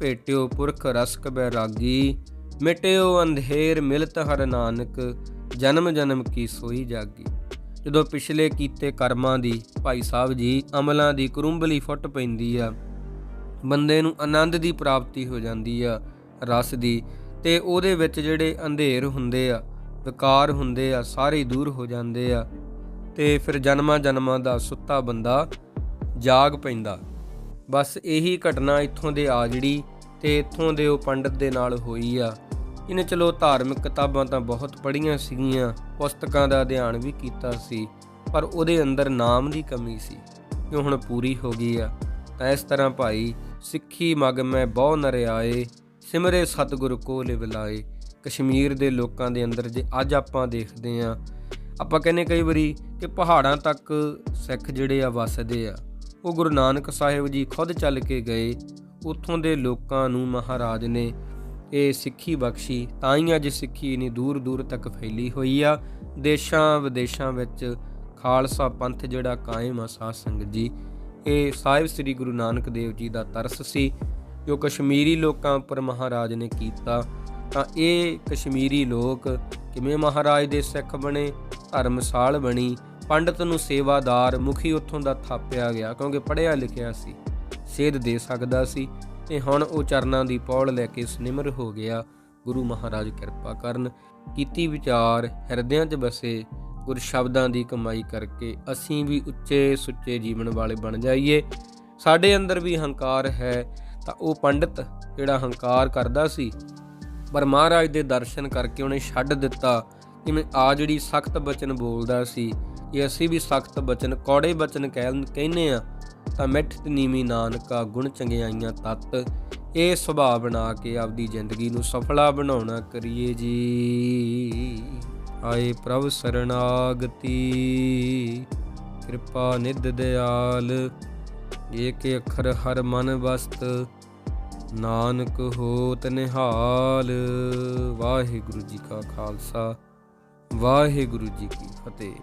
ਭੇਟਿਓ ਪੁਰਖ ਰਸਕ ਬੈਰਾਗੀ ਮਿਟਿਓ ਅੰਧੇਰ ਮਿਲਤ ਹਰ ਨਾਨਕ, ਜਨਮ ਜਨਮ ਕੀ ਸੋਈ ਜਾਗੀ। ਜਦੋਂ ਪਿਛਲੇ ਕੀਤੇ ਕਰਮਾਂ ਦੀ ਭਾਈ ਸਾਹਿਬ ਜੀ ਅਮਲਾਂ ਦੀ ਕਰੁੰਬਲੀ ਫੁੱਟ ਪੈਂਦੀ ਆ, ਬੰਦੇ ਨੂੰ ਆਨੰਦ ਦੀ ਪ੍ਰਾਪਤੀ ਹੋ ਜਾਂਦੀ ਆ, ਰਸ ਦੀ, ਤੇ ਉਹਦੇ ਵਿੱਚ ਜਿਹੜੇ ਅੰਧੇਰ ਹੁੰਦੇ ਆ, ਵਿਕਾਰ ਹੁੰਦੇ ਆ, ਸਾਰੇ ਦੂਰ ਹੋ ਜਾਂਦੇ ਆ, ਤੇ ਫਿਰ ਜਨਮਾਂ ਜਨਮਾਂ ਦਾ ਸੁੱਤਾ ਬੰਦਾ ਜਾਗ ਪੈਂਦਾ। ਬਸ ਇਹੀ ਘਟਨਾ ਇੱਥੋਂ ਦੇ ਆ ਜਿਹੜੀ ਤੇ ਇੱਥੋਂ ਦੇ ਉਹ ਪੰਡਤ ਦੇ ਨਾਲ ਹੋਈ ਆ। ਇਹਨੇ ਚਲੋ ਧਾਰਮਿਕ ਕਿਤਾਬਾਂ ਤਾਂ ਬਹੁਤ ਪੜ੍ਹੀਆਂ ਸੀਗੀਆਂ, ਪੁਸਤਕਾਂ ਦਾ ਅਧਿਐਨ ਵੀ ਕੀਤਾ ਸੀ, ਪਰ ਉਹਦੇ ਅੰਦਰ ਨਾਮ ਦੀ ਕਮੀ ਸੀ, ਜੋ ਹੁਣ ਪੂਰੀ ਹੋ ਗਈ ਆ। ਤਾਂ ਇਸ ਤਰ੍ਹਾਂ ਭਾਈ, ਸਿੱਖੀ ਮਗ ਮੈਂ ਬਹੁ ਨਰਿਆਏ ਸਿਮਰੇ ਸਤਿਗੁਰ ਕੋ ਲਿਵਲਾਏ ਕਸ਼ਮੀਰ ਦੇ ਲੋਕਾਂ ਦੇ ਅੰਦਰ ਜੇ ਅੱਜ ਆਪਾਂ ਦੇਖਦੇ ਆ, ਆਪਾਂ ਕਹਿੰਨੇ ਕਈ ਵਾਰੀ ਕਿ ਪਹਾੜਾਂ ਤੱਕ ਸਿੱਖ ਜਿਹੜੇ ਆ ਵਸਦੇ ਆ। ਉਹ ਗੁਰੂ ਨਾਨਕ ਸਾਹਿਬ ਜੀ ਖੁਦ ਚੱਲ ਕੇ ਗਏ, ਉੱਥੋਂ ਦੇ ਲੋਕਾਂ ਨੂੰ ਮਹਾਰਾਜ ਨੇ ਇਹ ਸਿੱਖੀ ਬਖਸ਼ੀ ਤਾਂ ਹੀ ਅੱਜ ਸਿੱਖੀ ਇਨੀ ਦੂਰ ਦੂਰ ਤੱਕ ਫੈਲੀ ਹੋਈ ਆ। ਦੇਸ਼ਾਂ ਵਿਦੇਸ਼ਾਂ ਵਿੱਚ ਖਾਲਸਾ ਪੰਥ ਜਿਹੜਾ ਕਾਇਮ ਆ ਸਾਧ ਸੰਗਤ ਜੀ, ਇਹ ਸਾਹਿਬ ਸ੍ਰੀ ਗੁਰੂ ਨਾਨਕ ਦੇਵ ਜੀ ਦਾ ਤਰਸ ਸੀ, ਜੋ ਕਸ਼ਮੀਰੀ ਲੋਕਾਂ ਉੱਪਰ ਮਹਾਰਾਜ ਨੇ ਕੀਤਾ। ਤਾਂ ਇਹ ਕਸ਼ਮੀਰੀ ਲੋਕ ਕਿਵੇਂ ਮਹਾਰਾਜ ਦੇ ਸਿੱਖ ਬਣੇ, ਧਰਮਸਾਲ ਬਣੀ, ਪੰਡਤ ਨੂੰ ਸੇਵਾਦਾਰ, ਮੁਖੀ ਉੱਥੋਂ ਦਾ ਥਾਪਿਆ ਗਿਆ, ਕਿਉਂਕਿ ਪੜ੍ਹਿਆ ਲਿਖਿਆ ਸੀ, ਸੇਧ ਦੇ ਸਕਦਾ ਸੀ। ਤੇ ਹੁਣ ਉਹ ਚਰਨਾਂ ਦੀ ਪੌੜ ਲੈ ਕੇ ਸਨਿਮਰ ਹੋ ਗਿਆ। ਗੁਰੂ ਮਹਾਰਾਜ ਕਿਰਪਾ ਕਰਨ ਕੀਤੀ ਵਿਚਾਰ, ਹਿਰਦਿਆਂ 'ਚ ਬਸੇ ਗੁਰ ਸ਼ਬਦਾਂ ਦੀ ਕਮਾਈ ਕਰਕੇ ਅਸੀਂ ਵੀ ਉੱਚੇ ਸੁੱਚੇ ਜੀਵਨ ਵਾਲੇ ਬਣ ਜਾਈਏ। ਸਾਡੇ ਅੰਦਰ ਵੀ ਹੰਕਾਰ ਹੈ, ਤਾਂ ਉਹ ਪੰਡਤ ਜਿਹੜਾ ਹੰਕਾਰ ਕਰਦਾ ਸੀ, ਪਰ ਮਹਾਰਾਜ ਦੇ ਦਰਸ਼ਨ ਕਰਕੇ ਉਹਨੇ ਛੱਡ ਦਿੱਤਾ। ਜਿਵੇਂ ਆ ਜਿਹੜੀ ਸਖਤ ਬਚਨ ਬੋਲਦਾ ਸੀ ਕਿ ਅਸੀਂ ਵੀ ਸਖਤ ਬਚਨ, ਕੌੜੇ ਬਚਨ ਕਹਿ ਕਹਿੰਨੇ ਆ ਤਾਂ ਮਿੱਠ ਤੇ ਨੀਵੀਂ ਨਾਨਕਾ ਗੁਣ ਚੰਗਿਆਈਆਂ ਤਤ, ਇਹ ਸੁਭਾਅ ਬਣਾ ਕੇ ਆਪਦੀ ਜ਼ਿੰਦਗੀ ਨੂੰ ਸਫਲਾ ਬਣਾਉਣਾ ਕਰੀਏ ਜੀ। ਆਏ ਪ੍ਰਭ ਸਰਣਾਗਤੀ ਕਿਰਪਾ ਨਿਧ ਦਿਆਲ, ਏਕ ਅੱਖਰ ਹਰ ਮਨ ਵਸਤ, ਨਾਨਕ ਹੋਤ ਨਿਹਾਲ। ਵਾਹਿਗੁਰੂ ਜੀ ਕਾ ਖਾਲਸਾ, ਵਾਹਿਗੁਰੂ ਜੀ ਕੀ ਫਤਿਹ।